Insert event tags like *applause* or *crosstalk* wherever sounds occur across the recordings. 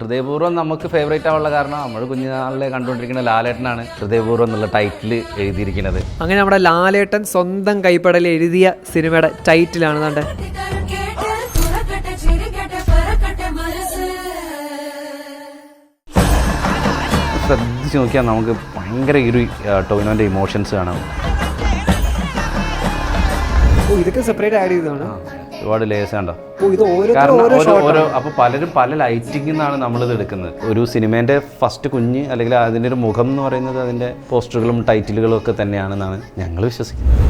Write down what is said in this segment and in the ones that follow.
ഹൃദയപൂർവം നമുക്ക് ഫേവറേറ്റ് ആവാനുള്ള കാരണം നമ്മൾ കുഞ്ഞുനാളിലെ കണ്ടുകൊണ്ടിരിക്കുന്ന ലാലേട്ടനാണ് ഹൃദയപൂർവം എന്നുള്ള ടൈറ്റിൽ എഴുതിയിരിക്കുന്നത്. അങ്ങനെ നമ്മുടെ ലാലേട്ടൻ സ്വന്തം കൈപ്പടൽ എഴുതിയ സിനിമയുടെ ടൈറ്റിലാണ് കണ്ടേ. ശ്രദ്ധിച്ച് നോക്കിയാൽ നമുക്ക് ഭയങ്കര ഇരു ഒരു ടോവിനോന്റെ ഇമോഷൻസ് കാണാം. ഓ ഇതൊക്കെ സെപ്പറേറ്റ് ആഡ് ചെയ്തതാണ്. ഒരുപാട് ലേസ് കണ്ടോ? അപ്പൊ ഓരോ കാരണം ഓരോ അപ്പോൾ പലരും പല ലൈറ്റിംഗിൽ നിന്നാണ് നമ്മളിത് എടുക്കുന്നത്. ഒരു സിനിമേന്റെ ഫസ്റ്റ് കുഞ്ഞ് അല്ലെങ്കിൽ അതിന്റെ ഒരു മുഖം എന്ന് പറയുന്നത് അതിന്റെ പോസ്റ്ററുകളും ടൈറ്റിലുകളും ഒക്കെ തന്നെയാണെന്നാണ് ഞങ്ങൾ വിശ്വസിക്കുന്നത്.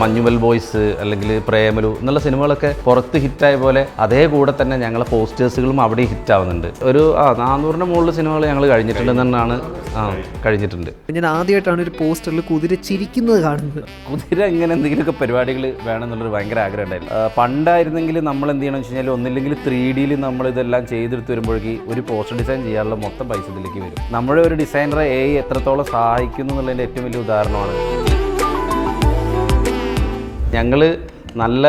മഞ്ഞുമൽ ബോയ്സ് അല്ലെങ്കിൽ പ്രേമലു എന്നുള്ള സിനിമകളൊക്കെ പുറത്ത് ഹിറ്റായ പോലെ അതേ കൂടെ തന്നെ ഞങ്ങളെ പോസ്റ്റേഴ്സുകളും അവിടെ ഹിറ്റ് ആവുന്നുണ്ട് ഒരു ആ നാനൂറിന്റെ മുകളിൽ സിനിമകൾ ഞങ്ങൾ കഴിഞ്ഞിട്ടുണ്ടെന്നാണ് ആ കഴിഞ്ഞിട്ടുണ്ട്. ഞാൻ ആദ്യമായിട്ടാണ് ഒരു പോസ്റ്ററിൽ കുതിര ചിരിക്കുന്നത് കാണുന്നത്. കുതിര ഇങ്ങനെ എന്തെങ്കിലുമൊക്കെ പരിപാടികൾ വേണമെന്നുള്ളൊരു ഭയങ്കര ആഗ്രഹം ഉണ്ടായിരുന്നു. പണ്ടായിരുന്നെങ്കിൽ നമ്മൾ എന്ത് ചെയ്യണമെന്ന് വെച്ച് കഴിഞ്ഞാൽ ഒന്നില്ലെങ്കിൽ ത്രീ ഡിയിൽ നമ്മൾ ഇതെല്ലാം ചെയ്തെടുത്ത് വരുമ്പോഴേക്ക് ഒരു പോസ്റ്റർ ഡിസൈൻ ചെയ്യാനുള്ള മൊത്തം പൈസ ഇതിലേക്ക് വരും. നമ്മുടെ ഒരു ഡിസൈനറെ എ എത്രത്തോളം സഹായിക്കുന്നു എന്നുള്ളതിന്റെ ഏറ്റവും വലിയ ഉദാഹരണമാണ്. ഞങ്ങൾ നല്ല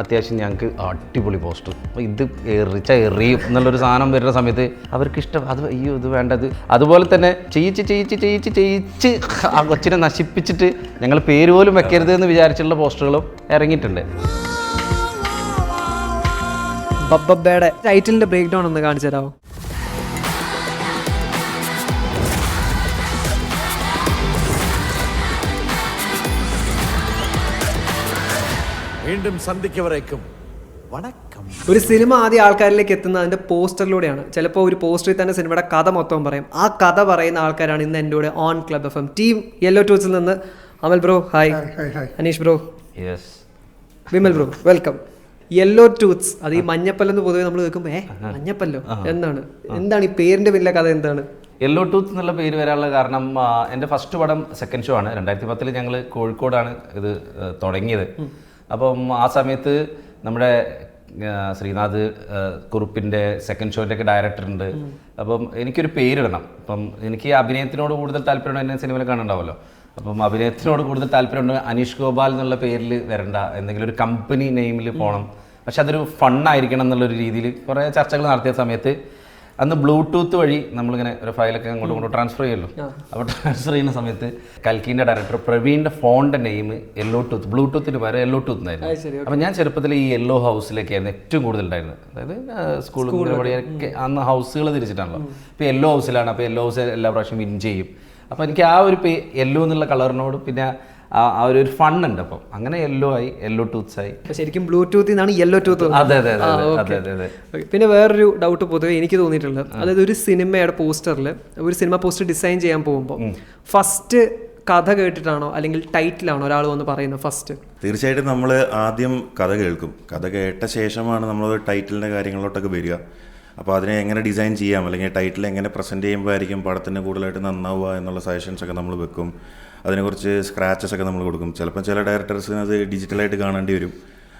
അത്യാവശ്യം ഞങ്ങൾക്ക് അടിപൊളി പോസ്റ്റർ ഇത് എറിച്ച എറിയും എന്നുള്ളൊരു സാധനം വരുന്ന സമയത്ത് അവർക്ക് ഇഷ്ടം അത് അയ്യോ ഇത് വേണ്ടത്. അതുപോലെ തന്നെ ചെയ്യിച്ച് ചെയ്യിച്ച് ചെയ്യിച്ച് ചെയ്യിച്ച് ആ കൊച്ചിനെ നശിപ്പിച്ചിട്ട് ഞങ്ങൾ പേര് പോലും വെക്കരുത് എന്ന് വിചാരിച്ചുള്ള പോസ്റ്ററുകളും ഇറങ്ങിയിട്ടുണ്ട്. ബബ്ബബ്ബയുടെ ടൈറ്റിലിന്റെ ബ്രേക്ക് ഡൗൺ ഒന്ന് കാണിച്ചു തരാമോ വീണ്ടും സന്ധിക്കവരേക്കും വണക്കം. ഒരു സിനിമ ആദ്യം ആൾക്കാരിലേക്ക് എത്തുന്നത് അതിന്റെ പോസ്റ്ററിലൂടെയാണ്. ചിലപ്പോൾ ഒരു പോസ്റ്ററിൽ തന്നെ സിനിമയുടെ കഥ മൊത്തം പറയും. ആ കഥ പറയുന്ന ആൾക്കാരാണ് ഇന്ന് എന്റെ കൂടെ on club F M. Team yellow ടൂസിൽ നിന്ന് Amal bro hi. Aneesh bro. Yes Vimal bro welcome. Yellow tooths അത് ഈ മഞ്ഞപ്പല്ലെന്ന് പൊതുവെ നമ്മൾ കേൾക്കുമ്പോൾ ഏ മഞ്ഞപ്പല്ലോ? എന്താണ് എന്താണ് ഈ പേരിന്റെ പിന്നിലെ കഥ എന്താണ്? യെല്ലോ ടൂത്ത് എന്നുള്ള പേര് വരാനുള്ള കാരണം എന്റെ ഫസ്റ്റ് പടം സെക്കൻഡ് ഷോ ആണ്. രണ്ടായിരത്തി പത്തിൽ ഞങ്ങൾ കോഴിക്കോടാണ് ഇത് തുടങ്ങിയത്. അപ്പം ആ സമയത്ത് നമ്മുടെ ശ്രീനാഥ് കുറുപ്പിന്റെ സെക്കൻഡ് ഷോന്റെ ഒക്കെ ഡയറക്ടർ ഉണ്ട്. അപ്പം എനിക്കൊരു പേരിടണം. അപ്പം എനിക്ക് അഭിനയത്തിനോട് കൂടുതൽ താല്പര്യം എന്നെ സിനിമയിൽ കാണണ്ടാവല്ലോ അപ്പം അഭിനയത്തിനോട് കൂടുതൽ താല്പര്യമുണ്ട് അനീഷ് ഗോപാൽ എന്നുള്ള പേരിൽ വരണ്ട. എന്തെങ്കിലും ഒരു കമ്പനി നെയിമിൽ പോകണം പക്ഷെ അതൊരു ഫണ്ണായിരിക്കണം എന്നുള്ളൊരു രീതിയിൽ കുറേ ചർച്ചകൾ നടത്തിയ സമയത്ത് അന്ന് ബ്ലൂടൂത്ത് വഴി നമ്മളിങ്ങനെ ഒരു ഫയലൊക്കെ അങ്ങോട്ട് ഇങ്ങോട്ടും ട്രാൻസ്ഫർ ചെയ്യുമല്ലോ അപ്പോൾ ട്രാൻസ്ഫർ ചെയ്യുന്ന സമയത്ത് കൽക്കീന്റെ ഡയറക്ടർ പ്രവീണിന്റെ ഫോണിന്റെ നെയിം യെല്ലോ ടൂത്ത് ബ്ലൂടൂത്തിന് പകരം യെല്ലോ ടൂത്ത് എന്നായിരുന്നു. അപ്പോൾ ഞാൻ ചെറുപ്പത്തിൽ ഈ യെല്ലോ ഹൗസിലേക്കായിരുന്നു ഏറ്റവും കൂടുതൽ ഉണ്ടായിരുന്നത്. അതായത് പഠിയൊക്കെ അന്ന് ഹൗസുകൾ തിരിച്ചിട്ടാണല്ലോ. ഇപ്പോൾ യെല്ലോ ഹൗസിലാണ് അപ്പോൾ യെല്ലോ ഹൗസ് എല്ലാ പ്രാവശ്യം വിൻ ചെയ്യും. അപ്പോൾ എനിക്ക് ആ ഒരു യെല്ലോ എന്നുള്ള കളറിനോട് പിന്നെ ആ ഒരു ഒരു ഫൺ ഉണ്ട് അപ്പം. അങ്ങനെ യെല്ലോ ആയി യെല്ലോ ടൂത്ത്സ് ആയി. ശരിക്കും ബ്ലൂടൂത്തിൽ നിന്നാണ് യെല്ലോ ടൂത്ത് അതെ അതെ അതെ അതെ. പിന്നെ വേറൊരു ഡൗട്ട് പൊതുവെ എനിക്ക് തോന്നിയിട്ടുള്ളത്. അതായത് ഒരു സിനിമയുടെ പോസ്റ്ററിൽ ഒരു സിനിമ പോസ്റ്റർ ഡിസൈൻ ചെയ്യാൻ പോകുമ്പോൾ ഫസ്റ്റ് കഥ കേട്ടിട്ടാണോ അല്ലെങ്കിൽ ടൈറ്റിലാണോ ഒരാൾ വന്ന് പറയുന്നത് ഫസ്റ്റ് തീർച്ചയായിട്ടും നമ്മൾ ആദ്യം കഥ കേൾക്കും. കഥ കേട്ട ശേഷമാണ് നമ്മൾ ടൈറ്റിലിന്റെ കാര്യങ്ങളിലോട്ടൊക്കെ വരിക. അപ്പോൾ അതിനെ എങ്ങനെ ഡിസൈൻ ചെയ്യാം? അല്ലെങ്കിൽ ടൈറ്റിൽ എങ്ങനെ പ്രസന്റ് ചെയ്യുമ്പോഴായിരിക്കും പടത്തിന് കൂടുതലായിട്ട് നന്നാവുക എന്നുള്ള സജഷൻസ് ഒക്കെ നമ്മൾ വെക്കും. അതിനെക്കുറിച്ച് സ്ക്രാച്ചസ് ഒക്കെ നമ്മൾ കൊടുക്കും. ചിലപ്പോൾ ചില ഡയറക്ടേഴ്സിന് അത് ഡിജിറ്റലായിട്ട് കാണേണ്ടി വരും.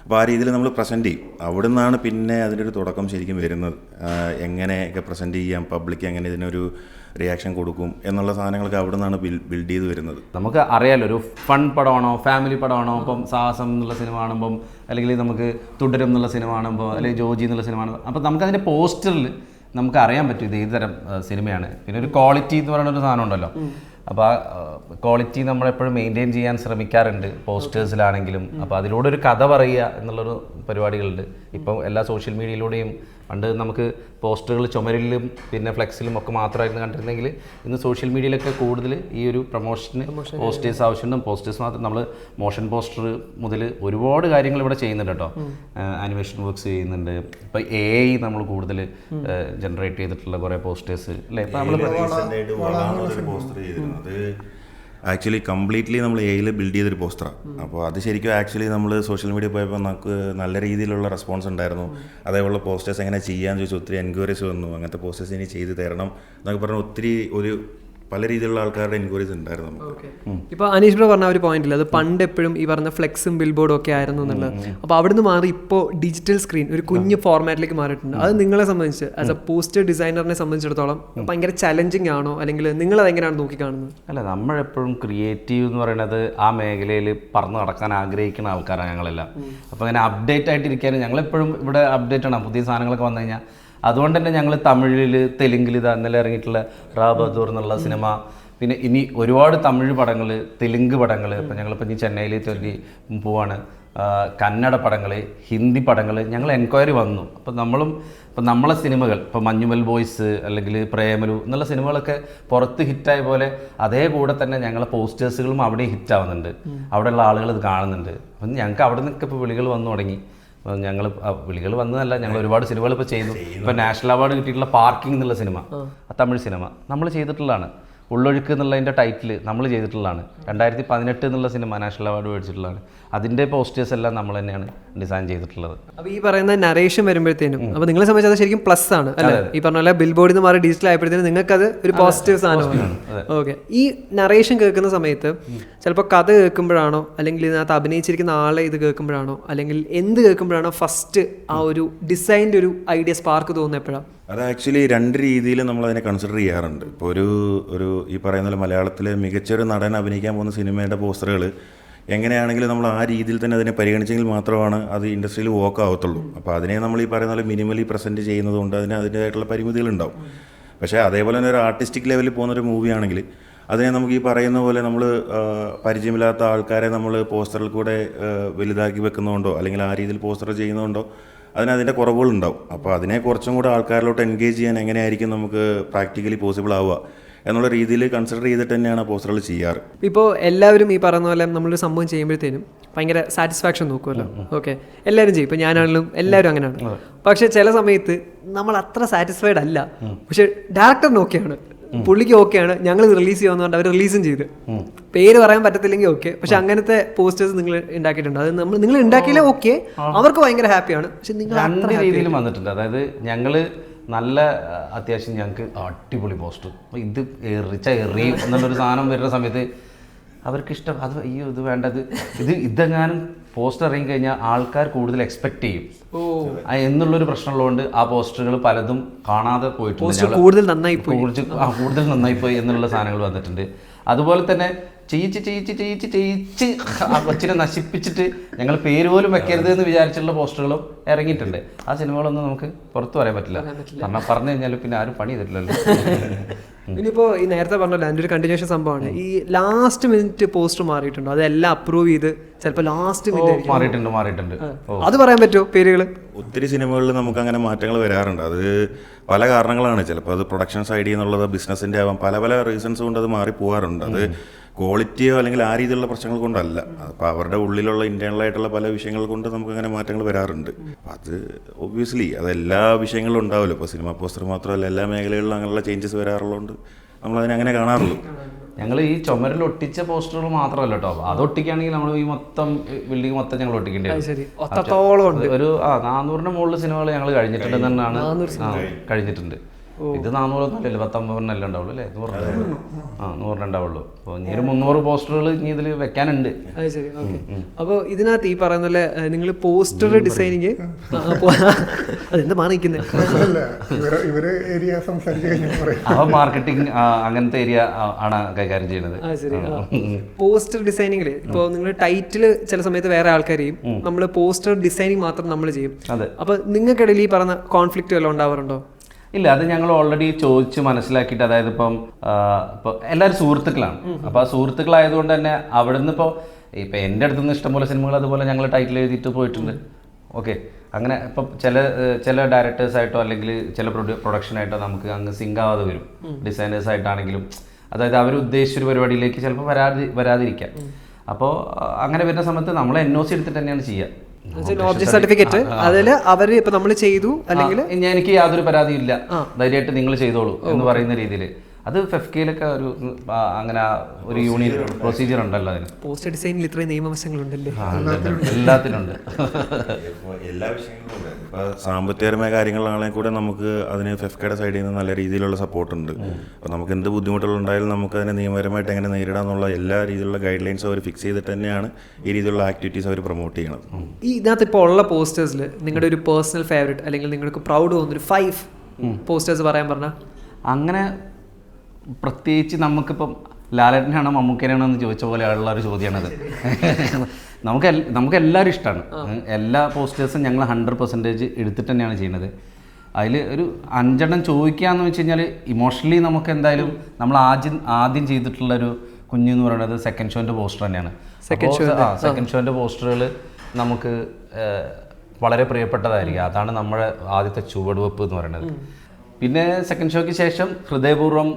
അപ്പോൾ ആ രീതിയിൽ നമ്മൾ പ്രസന്റ് ചെയ്യും. അവിടെ നിന്നാണ് പിന്നെ അതിന്റെ ഒരു തുടക്കം ശരിക്കും വരുന്നത്. എങ്ങനെയൊക്കെ പ്രസന്റ് ചെയ്യാം പബ്ലിക് എങ്ങനെ ഇതിനൊരു റിയാക്ഷൻ കൊടുക്കും എന്നുള്ള സാധനങ്ങളൊക്കെ അവിടെ നിന്നാണ് ബിൽഡ് ചെയ്ത് വരുന്നത്. നമുക്ക് അറിയാലോ ഒരു ഫൺ പടമാണോ ഫാമിലി പടമാണോ ഇപ്പം സാഹസം എന്നുള്ള സിനിമ കാണുമ്പം അല്ലെങ്കിൽ നമുക്ക് തുടരും എന്നുള്ള സിനിമ കാണുമ്പോൾ അല്ലെങ്കിൽ ജോജി എന്നുള്ള സിനിമ കാണുമ്പോൾ അപ്പം നമുക്കതിന്റെ പോസ്റ്ററിൽ നമുക്ക് അറിയാൻ പറ്റും ഇത് ഏത് തരം സിനിമയാണ് പിന്നെ ഒരു ക്വാളിറ്റി എന്ന് പറയുന്ന ഒരു സാധനം ഉണ്ടല്ലോ. അപ്പോൾ ആ ക്വാളിറ്റി നമ്മളെപ്പോഴും മെയിന്റെയിൻ ചെയ്യാൻ ശ്രമിക്കാറുണ്ട് പോസ്റ്റേഴ്സിലാണെങ്കിലും അപ്പോൾ അതിലൂടെ ഒരു കഥ പറയുക എന്നുള്ളൊരു പരിപാടികളുണ്ട്. ഇപ്പം എല്ലാ സോഷ്യൽ മീഡിയയിലൂടെയും പണ്ട് നമുക്ക് പോസ്റ്ററുകൾ ചുമരിലും പിന്നെ ഫ്ലെക്സിലും ഒക്കെ മാത്രമായിരുന്നു കണ്ടിരുന്നെങ്കിൽ ഇന്ന് സോഷ്യൽ മീഡിയയിലൊക്കെ കൂടുതൽ ഈ ഒരു പ്രൊമോഷന് പോസ്റ്റേഴ്സ് ആവശ്യമുണ്ട്. പോസ്റ്റേഴ്സ് മാത്രം നമ്മൾ മോഷൻ പോസ്റ്റർ മുതൽ ഒരുപാട് കാര്യങ്ങൾ ഇവിടെ ചെയ്യുന്നുണ്ട് കേട്ടോ. ആനിമേഷൻ വർക്ക്സ് ചെയ്യുന്നുണ്ട്. ഇപ്പോൾ എ ഐ നമ്മൾ കൂടുതൽ ജനറേറ്റ് ചെയ്തിട്ടുള്ള കുറേ പോസ്റ്റേഴ്സ് അല്ലേ? ഇപ്പം നമ്മൾ പോസ്റ്റർ ചെയ്തിരുന്നു. അത് ആക്ച്വലി കംപ്ലീറ്റ്ലി നമ്മൾ എയിൽ ബിൽഡ് ചെയ്തൊരു പോസ്റ്ററാണ് അപ്പോൾ അത് ശരിക്കും ആക്ച്വലി നമ്മൾ സോഷ്യൽ മീഡിയ പോയപ്പോൾ നമുക്ക് നല്ല രീതിയിലുള്ള റെസ്പോൺസ് ഉണ്ടായിരുന്നു. അതേപോലെ പോസ്റ്റേഴ്സ് എങ്ങനെ ചെയ്യാമെന്ന് ചോദിച്ചു ഒത്തിരി എൻക്വയറീസ് വന്നു. അങ്ങനത്തെ പോസ്റ്റേഴ്സ് ഇനി ചെയ്ത് തരണം എന്നൊക്കെ പറഞ്ഞാൽ ഒത്തിരി ഒരു പല രീതിയിലുള്ള ആൾക്കാരുടെ എൻക്വയറീസ് ഉണ്ടായിരുന്നു നമുക്ക്. ഇപ്പൊ അനീഷ് ബ്രോ പറഞ്ഞ ഒരു പോയിന്റ് അത് പണ്ട് എപ്പോഴും ഈ പറഞ്ഞ ഫ്ലെക്സും ബിൽ ബോർഡും ഒക്കെ ആയിരുന്നു എന്നുള്ളത്. അപ്പൊ അവിടുന്ന് മാറി ഇപ്പോ ഡിജിറ്റൽ സ്ക്രീൻ ഒരു കുഞ്ഞു ഫോർമാറ്റിലേക്ക് മാറിയിട്ടുണ്ട്. അത് നിങ്ങളെ സംബന്ധിച്ച് ആസ് എ പോസ്റ്റർ ഡിസൈനറിനെ സംബന്ധിച്ചിടത്തോളം ഭയങ്കര ചലഞ്ചിങ് ആണോ? അല്ലെങ്കിൽ നിങ്ങൾ അതെങ്ങനെയാണ് നോക്കി കാണുന്നത് അല്ല നമ്മളെപ്പോഴും ക്രിയേറ്റീവ് എന്ന് പറയുന്നത് ആ മേഖലയിൽ പറന്ന് നടക്കാൻ ആഗ്രഹിക്കുന്ന ആൾക്കാരാണ് ഞങ്ങളെല്ലാം. അപ്പോൾ അങ്ങനെ അപ്ഡേറ്റ് ആയിട്ടിരിക്കാനും ഞങ്ങളെപ്പോഴും ഇവിടെ അപ്ഡേറ്റ് ആണ്. പുതിയ സാധനങ്ങളൊക്കെ വന്നു കഴിഞ്ഞാൽ അതുകൊണ്ട് തന്നെ ഞങ്ങൾ തമിഴിൽ തെലുങ്കിൽ ഇത് ഇന്നലെ ഇറങ്ങിയിട്ടുള്ള റാ ബദൂർ എന്നുള്ള സിനിമ. പിന്നെ ഇനി ഒരുപാട് തമിഴ് പടങ്ങൾ തെലുങ്ക് പടങ്ങൾ ഇപ്പം ഞങ്ങളിപ്പോൾ ഇനി ചെന്നൈയിൽ ചൊല്ലി പോവാണ്. കന്നഡ പടങ്ങൾ ഹിന്ദി പടങ്ങൾ ഞങ്ങൾ എൻക്വയറി വന്നു. അപ്പോൾ നമ്മളും ഇപ്പം നമ്മളെ സിനിമകൾ ഇപ്പം മഞ്ഞുമൽ ബോയ്സ് അല്ലെങ്കിൽ പ്രേമലു എന്നുള്ള സിനിമകളൊക്കെ പുറത്ത് ഹിറ്റായ പോലെ അതേ കൂടെ തന്നെ ഞങ്ങളെ പോസ്റ്റേഴ്സുകളും അവിടെ ഹിറ്റാവുന്നുണ്ട്. അവിടെയുള്ള ആളുകൾ ഇത് കാണുന്നുണ്ട്. അപ്പം ഞങ്ങൾക്ക് അവിടെ നിന്നൊക്കെ ഇപ്പോൾ വിളികൾ വന്നു തുടങ്ങി. ഞങ്ങൾ വിളികൾ വന്നതല്ല. ഞങ്ങൾ ഒരുപാട് സിനിമകൾ ഇപ്പോൾ ചെയ്തു. ഇപ്പോൾ നാഷണൽ അവാർഡ് കിട്ടിയിട്ടുള്ള പാർക്കിംഗ് എന്നുള്ള സിനിമ തമിഴ് സിനിമ. നമ്മൾ ചെയ്തിട്ടുള്ളതാണ്. ഉള്ളൊഴുക്ക് എന്നുള്ളതിന്റെ ടൈറ്റിൽ നമ്മൾ ചെയ്തിട്ടുള്ളതാണ്. രണ്ടായിരത്തി പതിനെട്ട് എന്നുള്ള സിനിമ നാഷണൽ അവാർഡ് മേടിച്ചിട്ടുള്ളതാണ്. അതിന്റെ പോസ്റ്റേഴ്സ് എല്ലാം നമ്മൾ തന്നെയാണ് ഡിസൈൻ ചെയ്തിട്ടുള്ളത്. അപ്പോൾ ഈ പറയുന്ന നരേഷൻ വരുമ്പോഴത്തേനും അപ്പോൾ നിങ്ങളെ സംബന്ധിച്ച് അത് ശരിക്കും പ്ലസ് ആണ് അല്ലേ? ഈ പറഞ്ഞ പോലെ ബിൽ ബോർഡിൽ നിന്ന് മാറി ഡിജിറ്റൽ ആയപ്പോഴത്തേനും നിങ്ങൾക്ക് അത് ഒരു പോസിറ്റീവ് സാധനമാണ്. ഓക്കെ ഈ നറേഷൻ കേൾക്കുന്ന സമയത്ത് ചിലപ്പോൾ കഥ കേൾക്കുമ്പോഴാണോ അല്ലെങ്കിൽ ഇതിനകത്ത് അഭിനയിച്ചിരിക്കുന്ന ആളെ ഇത് കേൾക്കുമ്പോഴാണോ അല്ലെങ്കിൽ എന്ത് കേൾക്കുമ്പോഴാണോ ഫസ്റ്റ് ആ ഒരു ഡിസൈന്റെ ഒരു ഐഡിയ സ്പാർക്ക് തോന്നുന്നത് എപ്പോഴാണ് അത് ആക്ച്വലി രണ്ട് രീതിയിൽ നമ്മൾ അതിനെ കൺസിഡർ ചെയ്യാറുണ്ട്. ഇപ്പോൾ ഒരു ഒരു ഈ പറയുന്ന പോലെ മലയാളത്തിലെ മികച്ചൊരു നടൻ അഭിനയിക്കാൻ പോകുന്ന സിനിമയുടെ പോസ്റ്ററുകൾ എങ്ങനെയാണെങ്കിലും നമ്മൾ ആ രീതിയിൽ തന്നെ അതിനെ പരിഗണിച്ചെങ്കിൽ മാത്രമാണ് അത് ഇൻഡസ്ട്രിയിൽ വോക്ക് ആവത്തുള്ളൂ. അപ്പോൾ അതിനെ നമ്മൾ ഈ പറയുന്ന പോലെ മിനിമലി പ്രസന്റ് ചെയ്യുന്നതുകൊണ്ട് അതിന് അതിന്റേതായിട്ടുള്ള പരിമിതികളുണ്ടാവും പക്ഷേ അതേപോലെ തന്നെ ഒരു ആർട്ടിസ്റ്റിക് ലെവലിൽ പോകുന്ന ഒരു മൂവിയാണെങ്കിൽ അതിനെ നമുക്ക് ഈ പറയുന്ന പോലെ നമ്മൾ പരിചയമില്ലാത്ത ആൾക്കാരെ നമ്മൾ പോസ്റ്ററിൽ കൂടെ വലുതാക്കി വെക്കുന്നതുകൊണ്ടോ അല്ലെങ്കിൽ ആ രീതിയിൽ പോസ്റ്റർ ചെയ്യുന്നതുകൊണ്ടോ അതിന് അതിന്റെ കുറവുകളുണ്ടാവും. അപ്പോൾ അതിനെ കുറച്ചും കൂടെ ആൾക്കാരിലോട്ട് എൻഗേജ് ചെയ്യാൻ എങ്ങനെയായിരിക്കും നമുക്ക് പ്രാക്ടിക്കലി പോസിബിൾ ആവുക എന്നുള്ള രീതിയിൽ കൺസിഡർ ചെയ്തിട്ട് തന്നെയാണ് ആ പോസ്റ്ററുകൾ ചെയ്യാറ്. ഇപ്പോൾ എല്ലാവരും ഈ പറയുന്ന പോലെ നമ്മളൊരു സംഭവം ചെയ്യുമ്പോഴത്തേനും ഭയങ്കര സാറ്റിസ്ഫാക്ഷൻ നോക്കുമല്ലോ. ഓക്കെ. എല്ലാവരും ചെയ്യും. ഇപ്പം ഞാനാണെങ്കിലും എല്ലാവരും അങ്ങനെയാണ്. പക്ഷേ ചില സമയത്ത് നമ്മൾ അത്ര സാറ്റിസ്ഫൈഡ് അല്ല. പക്ഷെ ഡയറക്ടർ ഓക്കെയാണ് പുള്ളിക്ക് ഓക്കെയാണ് ഞങ്ങൾ റിലീസ് ചെയ്യുന്നതുകൊണ്ട് അവർ റിലീസും ചെയ്ത്. പേര് പറയാൻ പറ്റത്തില്ലെങ്കിൽ ഓക്കെ പക്ഷെ അങ്ങനത്തെ പോസ്റ്റേഴ്സ് നിങ്ങൾ ഉണ്ടാക്കിയിട്ടുണ്ട്. അത് നമ്മൾ നിങ്ങൾ ഉണ്ടാക്കിയാലേ ഓക്കെ അവർക്ക് ഭയങ്കര ഹാപ്പിയാണ് പക്ഷെ നിങ്ങൾ രണ്ട് രീതിയിലും വന്നിട്ടുണ്ട്. അതായത് ഞങ്ങൾ നല്ല അത്യാവശ്യം ഞങ്ങൾക്ക് അടിപൊളി പോസ്റ്റർ ഇത് എറിച്ച എറിയും എന്നുള്ളൊരു സാധനം വരുന്ന സമയത്ത് അവർക്ക് ഇഷ്ടം അത് അയ്യോ ഇത് വേണ്ടത്. ഇത് ഇതെങ്ങാനും പോസ്റ്റർ ഇറങ്ങി കഴിഞ്ഞാൽ ആൾക്കാർ കൂടുതൽ എക്സ്പെക്ട് ചെയ്യും. എന്നുള്ളൊരു പ്രശ്നമുള്ളതുകൊണ്ട് ആ പോസ്റ്ററുകൾ പലതും കാണാതെ പോയിട്ടുണ്ട്. കൂടുതൽ നന്നായി പോയി. കൂടുതൽ നന്നായി പോയി എന്നുള്ള സാധനങ്ങൾ വന്നിട്ടുണ്ട്. അതുപോലെ തന്നെ ചെയ്യിച്ച് ചെയ്യിച്ച് ചെയ്യിച്ച് ചെയ്യിച്ച് ആ കൊച്ചിനെ നശിപ്പിച്ചിട്ട് ഞങ്ങൾ പേര് പോലും വെക്കരുത് എന്ന് വിചാരിച്ചുള്ള പോസ്റ്ററുകളും ഇറങ്ങിയിട്ടുണ്ട്. ആ സിനിമകളൊന്നും നമുക്ക് പുറത്തു പറയാൻ പറ്റില്ല. കാരണം പറഞ്ഞു കഴിഞ്ഞാൽ പിന്നെ ആരും പണി ചെയ്തിട്ടില്ലല്ലോ. ഇനിയിപ്പോ ഈ നേരത്തെ പറഞ്ഞല്ലോ അതിന്റെ ഒരു കണ്ടിന്യൂഷൻ സംഭവമാണ്. ഈ ലാസ്റ്റ് മിനിറ്റ് പോസ്റ്റ് മാറിയിട്ടുണ്ടോ? അതെല്ലാം അപ്രൂവ് ചെയ്ത് ചിലപ്പോ ലാസ്റ്റ് മിനിറ്റ് മാറിയിട്ടുണ്ട് മാറിയിട്ടുണ്ട്. അത് പറയാൻ പറ്റുമോ പേരുകൾ ഒത്തിരി സിനിമകളിൽ നമുക്ക് അങ്ങനെ മാറ്റങ്ങൾ വരാറുണ്ട്. അത് പല കാരണങ്ങളാണ്. ചിലപ്പോൾ അത് പ്രൊഡക്ഷൻ സൈഡിൽ നിന്നുള്ളത് ബിസിനസിന്റെ ആവാം പല പല റീസൺസ് കൊണ്ട് അത് മാറി പോകാറുണ്ട് അത് ക്വാളിറ്റിയോ അല്ലെങ്കിൽ ആ രീതിയിലുള്ള പ്രശ്നങ്ങൾ കൊണ്ടല്ല. അപ്പോൾ അവരുടെ ഉള്ളിലുള്ള ഇന്റേണൽ ആയിട്ടുള്ള പല വിഷയങ്ങൾ കൊണ്ട് നമുക്ക് അങ്ങനെ മാറ്റങ്ങൾ വരാറുണ്ട്. അപ്പം അത് ഒബ്വിയസ്ലി അത് എല്ലാ വിഷയങ്ങളും ഉണ്ടാവുമല്ലോ ഇപ്പോൾ സിനിമ പോസ്റ്റർ മാത്രമല്ല എല്ലാ മേഖലകളിലും അങ്ങനെയുള്ള ചേഞ്ചസ് വരാറുള്ളതുകൊണ്ട് നമ്മളതിനെ അങ്ങനെ കാണാറുള്ളൂ. ഞങ്ങൾ ഈ ചുമരിൽ ഒട്ടിച്ച പോസ്റ്ററുകൾ മാത്രമല്ല കേട്ടോ. അത് ഒട്ടിക്കുകയാണെങ്കിൽ നമ്മൾ ഈ മൊത്തം ബിൽഡിംഗ് മൊത്തം ഞങ്ങൾ ഒട്ടിക്കേണ്ടി ഒരു ആ നാനൂറിന് മുകളിൽ സിനിമകൾ ഞങ്ങൾ കഴിഞ്ഞിട്ടുണ്ടെന്നാണ് തന്നെയാണ്. കഴിഞ്ഞിട്ടുണ്ട്. ഇത് നാനൂറൊന്നും അല്ലല്ലോ പത്തൊമ്പതിനല്ലേ ഉണ്ടാവുള്ളൂ അല്ലേ? നൂറിന് ആ നൂറിന് ഉണ്ടാവുള്ളൂ. അപ്പോൾ ഇനി ഒരു മുന്നൂറ് പോസ്റ്ററുകൾ ഇനി ഇതിൽ വെക്കാനുണ്ട്. അത് ശരി ഓക്കെ. അപ്പോൾ ഇതിനകത്ത് ഈ പറയുന്ന പോലെ നിങ്ങൾ പോസ്റ്റർ ഡിസൈനിങ്? അതെന്താ ഇവർ ഇവർ ഏരിയ സംസാരിച്ച് മാർക്കറ്റിംഗ് അങ്ങനത്തെ ഏരിയ ആണ് കൈകാര്യം ചെയ്യുന്നത്. പോസ്റ്റർ ഡിസൈനിങ്ങിൽ ഇപ്പോൾ നിങ്ങൾ ടൈറ്റിൽ ചില സമയത്ത് വേറെ ആൾക്കാരെയും നമ്മൾ പോസ്റ്റർ ഡിസൈനിങ് മാത്രം നമ്മൾ ചെയ്യും. അതെ. അപ്പോൾ നിങ്ങൾക്കിടയിൽ ഈ പറഞ്ഞ കോൺഫ്ലിക്റ്റ് വല്ലതും ഉണ്ടാവാറുണ്ടോ? ഇല്ല അത് ഞങ്ങൾ ഓൾറെഡി ചോദിച്ച് മനസ്സിലാക്കിയിട്ട് അതായത് ഇപ്പം ആ, ഇപ്പൊ എല്ലാവരും സുഹൃത്തുക്കളാണ്. അപ്പോൾ ആ സുഹൃത്തുക്കളായതുകൊണ്ട് തന്നെ അവിടുന്ന് ഇപ്പോൾ ഇപ്പം എന്റെ അടുത്ത് നിന്ന് ഇഷ്ടംപോലെ സിനിമകൾ അതുപോലെ ഞങ്ങൾ ടൈറ്റിൽ എഴുതിയിട്ട് പോയിട്ടുണ്ട്. ഓക്കെ അങ്ങനെ ഇപ്പം ചില ചില ഡയറക്ടേഴ്സ് ആയിട്ടോ അല്ലെങ്കിൽ ചില പ്രൊഡക്ഷൻ ആയിട്ടോ നമുക്ക് അങ്ങ് സിങ്ക് ആവാതെ വരും. ഡിസൈനേഴ്സ് ആയിട്ടാണെങ്കിലും. അതായത് അവർ ഉദ്ദേശിച്ച ഒരു പരിപാടിയിലേക്ക് ചിലപ്പോൾ വരാതി വരാതിരിക്കാം. അപ്പോൾ അങ്ങനെ വരുന്ന സമയത്ത് നമ്മൾ എൻ ഒ സി എടുത്തിട്ട് തന്നെയാണ് ചെയ്യുക ഓബ്ജക്ട് സർട്ടിഫിക്കറ്റ് അതിൽ അവർ ഇപ്പൊ നമ്മൾ ചെയ്തു അല്ലെങ്കിൽ എനിക്ക് യാതൊരു പരാതിയില്ല ധൈര്യമായിട്ട് നിങ്ങൾ ചെയ്തോളൂ എന്ന് പറയുന്ന രീതിയിൽ അത് ഫെഫ്കയിലൊക്കെ ഒരു അങ്ങനെ ഒരു യൂണിയൻ പ്രൊസീജിയർ ഉണ്ടല്ലോ അതിന്. പോസ്റ്റർ ഡിസൈനിൽ ഇത്രയും നിയമവശങ്ങളുണ്ടല്ലേ. എല്ലാത്തിനുണ്ട്. എല്ലാ വിഷയങ്ങളും. ഇപ്പൊ സാമ്പത്തികപരമായ കാര്യങ്ങളാണെങ്കിൽ കൂടെ നമുക്ക് അതിന് ഫെഫ്കയുടെ സൈഡിൽ നിന്ന് നല്ല രീതിയിലുള്ള സപ്പോർട്ട് ഉണ്ട്. അപ്പോൾ നമുക്ക് എന്ത് ബുദ്ധിമുട്ടുകളുണ്ടായാലും നമുക്ക് അതിനെ നിയമപരമായിട്ട് എങ്ങനെ നേരിടാന്നുള്ള എല്ലാ രീതിയിലുള്ള ഗൈഡ് ലൈൻസ് അവർ ഫിക്സ് ചെയ്തിട്ട് തന്നെയാണ് ഈ രീതിയിലുള്ള ആക്ടിവിറ്റീസ് അവർ പ്രൊമോട്ട് ചെയ്യണത്. ഈ ഇതിനകത്ത് ഇപ്പോൾ ഉള്ള പോസ്റ്റേഴ്സിൽ നിങ്ങളുടെ ഒരു പേഴ്സണൽ ഫേവറേറ്റ് അല്ലെങ്കിൽ നിങ്ങൾക്ക് പ്രൗഡ് തോന്നുന്ന ഒരു ഫൈവ് പോസ്റ്റേഴ്സ് പറയാൻ പറഞ്ഞാൽ അങ്ങനെ പ്രത്യേകിച്ച് നമുക്കിപ്പം ലാലേട്ടനാണോ മമ്മൂക്കനാണോ എന്ന് ചോദിച്ച പോലെ ഉള്ള ഒരു ചോദ്യമാണത്. നമുക്ക് നമുക്ക് എല്ലാവരും ഇഷ്ടമാണ് എല്ലാ പോസ്റ്റേഴ്സും ഞങ്ങൾ ഹൺഡ്രഡ് പെർസെന്റേജ് എടുത്തിട്ട് തന്നെയാണ് ചെയ്യുന്നത്. അതിൽ ഒരു അഞ്ചെണ്ണം ചോദിക്കുകയെന്ന് വെച്ച് കഴിഞ്ഞാൽ ഇമോഷണലി നമുക്ക് എന്തായാലും നമ്മൾ ആദ്യം ആദ്യം ചെയ്തിട്ടുള്ള ഒരു കുഞ്ഞു എന്ന് പറയുന്നത് സെക്കൻഡ് ഷോന്റെ പോസ്റ്റർ തന്നെയാണ്. സെക്കൻഡ് ഷോ ആ സെക്കൻഡ് ഷോന്റെ പോസ്റ്ററുകൾ നമുക്ക് വളരെ പ്രിയപ്പെട്ടതായിരിക്കും. അതാണ് നമ്മുടെ ആദ്യത്തെ ചുവടുവെപ്പ് എന്ന് പറയുന്നത്. പിന്നെ സെക്കൻഡ് ഷോയ്ക്ക് ശേഷം ഹൃദയപൂർവം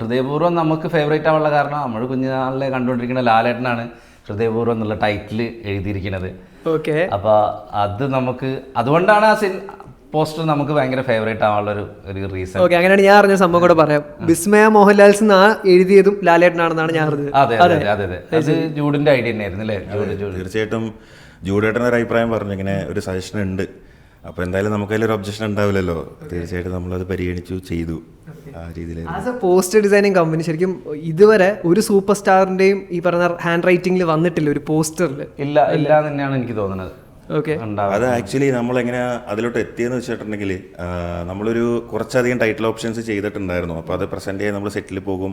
ഹൃദയപൂർവം നമുക്ക് ഫേവറേറ്റ് ആവാനുള്ള കാരണം നമ്മൾ കുഞ്ഞുനാളിലെ കണ്ടുകൊണ്ടിരിക്കുന്ന ലാലേട്ടനാണ് ഹൃദയപൂർവം എന്നുള്ള ടൈറ്റിൽ എഴുതിയിരിക്കുന്നത്. ഓക്കെ. അപ്പോൾ അത് നമുക്ക് അതുകൊണ്ടാണ് ആ സിൻ പോസ്റ്റർ നമുക്ക് ഭയങ്കര ഫേവറേറ്റ് ആവാനുള്ള ഒരു ഒരു റീസൺ ഓക്കെ അങ്ങനെയാണ് ഞാൻ അറിഞ്ഞ സംഭവം കൂടെ പറയാം. വിസ്മയ മോഹൻലാൽസ് ആ എഴുതിയതും ലാലേട്ടനാണെന്നാണ് ഞാൻ അറിഞ്ഞത്. അതെ അതെ അതെ. അതെ അത്. ജൂഡിന്റെ ഐഡിയ തന്നെയായിരുന്നു അല്ലേ? Jude Jude. തീർച്ചയായിട്ടും ജൂഡേട്ടൻ ഒരു അഭിപ്രായം പറഞ്ഞു ഇങ്ങനെ ഒരു സജഷൻ ഉണ്ട്. അപ്പോൾ എന്തായാലും നമുക്ക് അതിലൊരു ഒബ്ജക്ഷൻ ഉണ്ടാവില്ലല്ലോ. തീർച്ചയായിട്ടും നമ്മളത് പരിഗണിച്ചു ചെയ്തു ആ രീതിയിൽ as a poster designing company ശരിക്കും ഇതുവരെ ഒരു സൂപ്പർ സ്റ്റാറിന്റെയും ഈ പറഞ്ഞ ഹാൻഡ് റൈറ്റിംഗിൽ വന്നിട്ടില്ല ഒരു പോസ്റ്ററിൽ ഇല്ല ഇല്ല തന്നെയാണ് എനിക്ക് തോന്നുന്നത്. ഓക്കെ അത് ആക്ച്വലി നമ്മൾ എങ്ങനെ അതിലോട്ട് എത്തിയെന്ന് വെച്ചിട്ടുണ്ടെങ്കിൽ നമ്മളൊരു കുറച്ചധികം ടൈറ്റിൽ ഓപ്ഷൻസ് ചെയ്തിട്ടുണ്ടായിരുന്നു. അപ്പോൾ അത് പ്രസന്റ് ചെയ്യാൻ നമ്മൾ സെറ്റിൽ പോകും.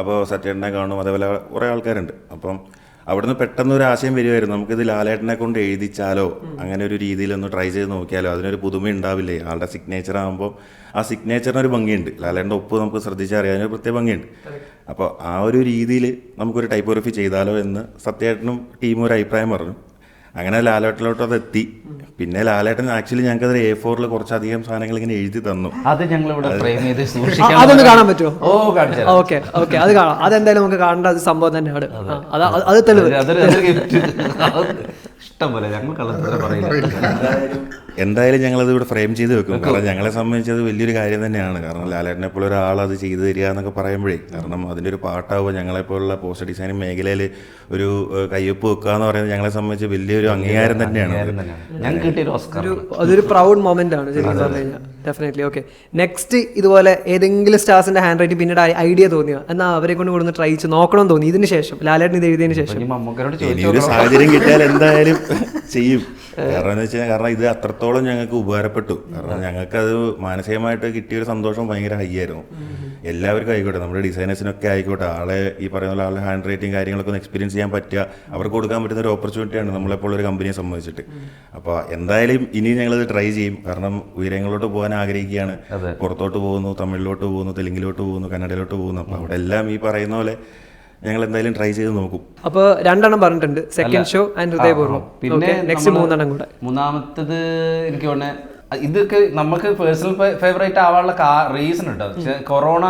അപ്പോൾ സത്യേട്ടനെ കാണും. അതേപോലെ കുറേ ആൾക്കാരുണ്ട്. അപ്പം അവിടുന്ന് പെട്ടെന്ന് ഒരു ആശയം വരുമായിരുന്നു നമുക്കിത് ലാലേട്ടനെ കൊണ്ട് എഴുതിച്ചാലോ? അങ്ങനെ ഒരു രീതിയിൽ ഒന്ന് ട്രൈ ചെയ്ത് നോക്കിയാലോ? അതിനൊരു പുതുമ ഉണ്ടാവില്ലേ? ആളുടെ സിഗ്നേച്ചർ ആകുമ്പോൾ ആ സിഗ്നേച്ചറിന് ഒരു ഭംഗിയുണ്ട്. ലാലേട്ടന്റെ ഒപ്പ് നമുക്ക് ശ്രദ്ധിച്ചറിയാൻ അതിനൊരു പ്രത്യേക ഭംഗിയുണ്ട്. അപ്പോൾ ആ ഒരു രീതിയിൽ നമുക്കൊരു ടൈപ്പോഗ്രഫി ചെയ്താലോ എന്ന് സത്യേട്ടനും ടീമും ഒരു അഭിപ്രായം പറഞ്ഞു. അങ്ങനെ ലാലേട്ടനോട്ട് അത് എത്തി പിന്നെ ലാലേട്ടൻ ആക്ച്വലി ഞങ്ങൾക്ക് അത് എ ഫോറിൽ കുറച്ചധികം സാധനങ്ങൾ ഇങ്ങനെ എഴുതി തന്നു. അത് ഞങ്ങൾ ഇവിടെ ഫ്രെയിം ചെയ്ത് *laughs* സൂക്ഷിക്കാൻ അതൊന്ന് കാണാൻ പറ്റുമോ? ഓ കാണിച്ചു ഓക്കെ ഓക്കെ അത് കാണാം. അതെന്തായാലും നമുക്ക് കാണേണ്ട ഒരു സംഭവം തന്നെയാണ്. അത്. അത് അത് തെളിവ്. ഇഷ്ടം പോലെ ഞങ്ങൾ കള്ളത്തരം പറയില്ല. എന്തായാലും ഞങ്ങളത് ഇവിടെ ഫ്രെയിം ചെയ്ത് വെക്കും. കാരണം ഞങ്ങളെ സംബന്ധിച്ച് അത് വലിയൊരു കാര്യം തന്നെയാണ്. കാരണം ലാലേട്ടനെ പോലെ ഒരാൾ അത് ചെയ്തു തരിക എന്നൊക്കെ പറയുമ്പോഴേ കാരണം അതിന്റെ ഒരു പാട്ടാവുക ഞങ്ങളെപ്പോലുള്ള പോസ്റ്റർ ഡിസൈനിങ് മേഖലയിൽ ഒരു കയ്യൊപ്പ് വെക്കുക എന്ന് പറയുന്നത് ഞങ്ങളെ സംബന്ധിച്ച് വലിയൊരു അംഗീകാരം തന്നെയാണ്. അതൊരു പ്രൗഡ് മൊമെന്റ് ആണ് ശരിക്കും പറഞ്ഞു കഴിഞ്ഞാൽ. ഡെഫിനറ്റ്ലി ഓക്കെ നെക്സ്റ്റ് ഇതുപോലെ ഏതെങ്കിലും സ്റ്റാർസിന്റെ ഹാൻഡ് റൈറ്റിംഗ് പിന്നീട് ഐഡിയ തോന്നിയോ? എന്നാൽ അവരെ കൊണ്ട് കൊടുന്ന് ട്രൈ ചെയ്ത് നോക്കണം തോന്നി. ഇതിന് ശേഷം ലാലേട്ടൻ ഇത് എഴുതിയതിന് ശേഷം. ഒരു സാഹചര്യം കിട്ടിയാൽ എന്തായാലും *laughs* ചെയ്യും. കാരണം എന്ന് വെച്ചാൽ കാരണം ഇത് അത്രത്തോളം ഞങ്ങൾക്ക് ഉപകാരപ്പെട്ടു. കാരണം ഞങ്ങൾക്ക് അത് മാനസികമായിട്ട് കിട്ടിയ ഒരു സന്തോഷം ഭയങ്കര ഹൈ ആയിരുന്നു. എല്ലാവർക്കും ആയിക്കോട്ടെ. നമ്മുടെ ഡിസൈനേഴ്സിനൊക്കെ ആയിക്കോട്ടെ. ആളെ ഈ പറയുന്ന പോലെ ആളുടെ ഹാൻഡ് റൈറ്റിംഗ് കാര്യങ്ങളൊക്കെ ഒന്ന് എക്സ്പീരിയൻസ് ചെയ്യാൻ പറ്റുക. അവർക്ക് കൊടുക്കാൻ പറ്റുന്ന ഒരു ഓപ്പർച്യൂണിറ്റിയാണ് നമ്മളെപ്പോൾ ഒരു കമ്പനിയെ സംബന്ധിച്ചിട്ട്. അപ്പോൾ എന്തായാലും ഇനി ഞങ്ങളത് ട്രൈ ചെയ്യും. കാരണം ഉയരങ്ങളിലോട്ട് പോകാൻ ആഗ്രഹിക്കുകയാണ്. പുറത്തോട്ട് പോകുന്നു തമിഴിലോട്ട് പോകുന്നു തെലുങ്കിലോട്ട് പോകുന്നു കന്നഡയിലോട്ട് പോകുന്നു. അപ്പോൾ അവിടെ എല്ലാം ഈ പറയുന്ന പോലെ ഞങ്ങൾ എന്തായാലും ട്രൈ ചെയ്ത് നോക്കും. അപ്പോൾ രണ്ടെണ്ണം പറഞ്ഞിട്ടുണ്ട്. Second show and Hridayapoorvam. പിന്നെ നെക്സ്റ്റ് മൂന്നെണ്ണം കൂടെ. മൂന്നാമത്തത് എനിക്ക് തോന്നുന്നത് ഇതൊക്കെ നമുക്ക് പേഴ്സണൽ ഫേവറേറ്റ് ആവാനുള്ള റീസൺ ഉണ്ട്. കൊറോണ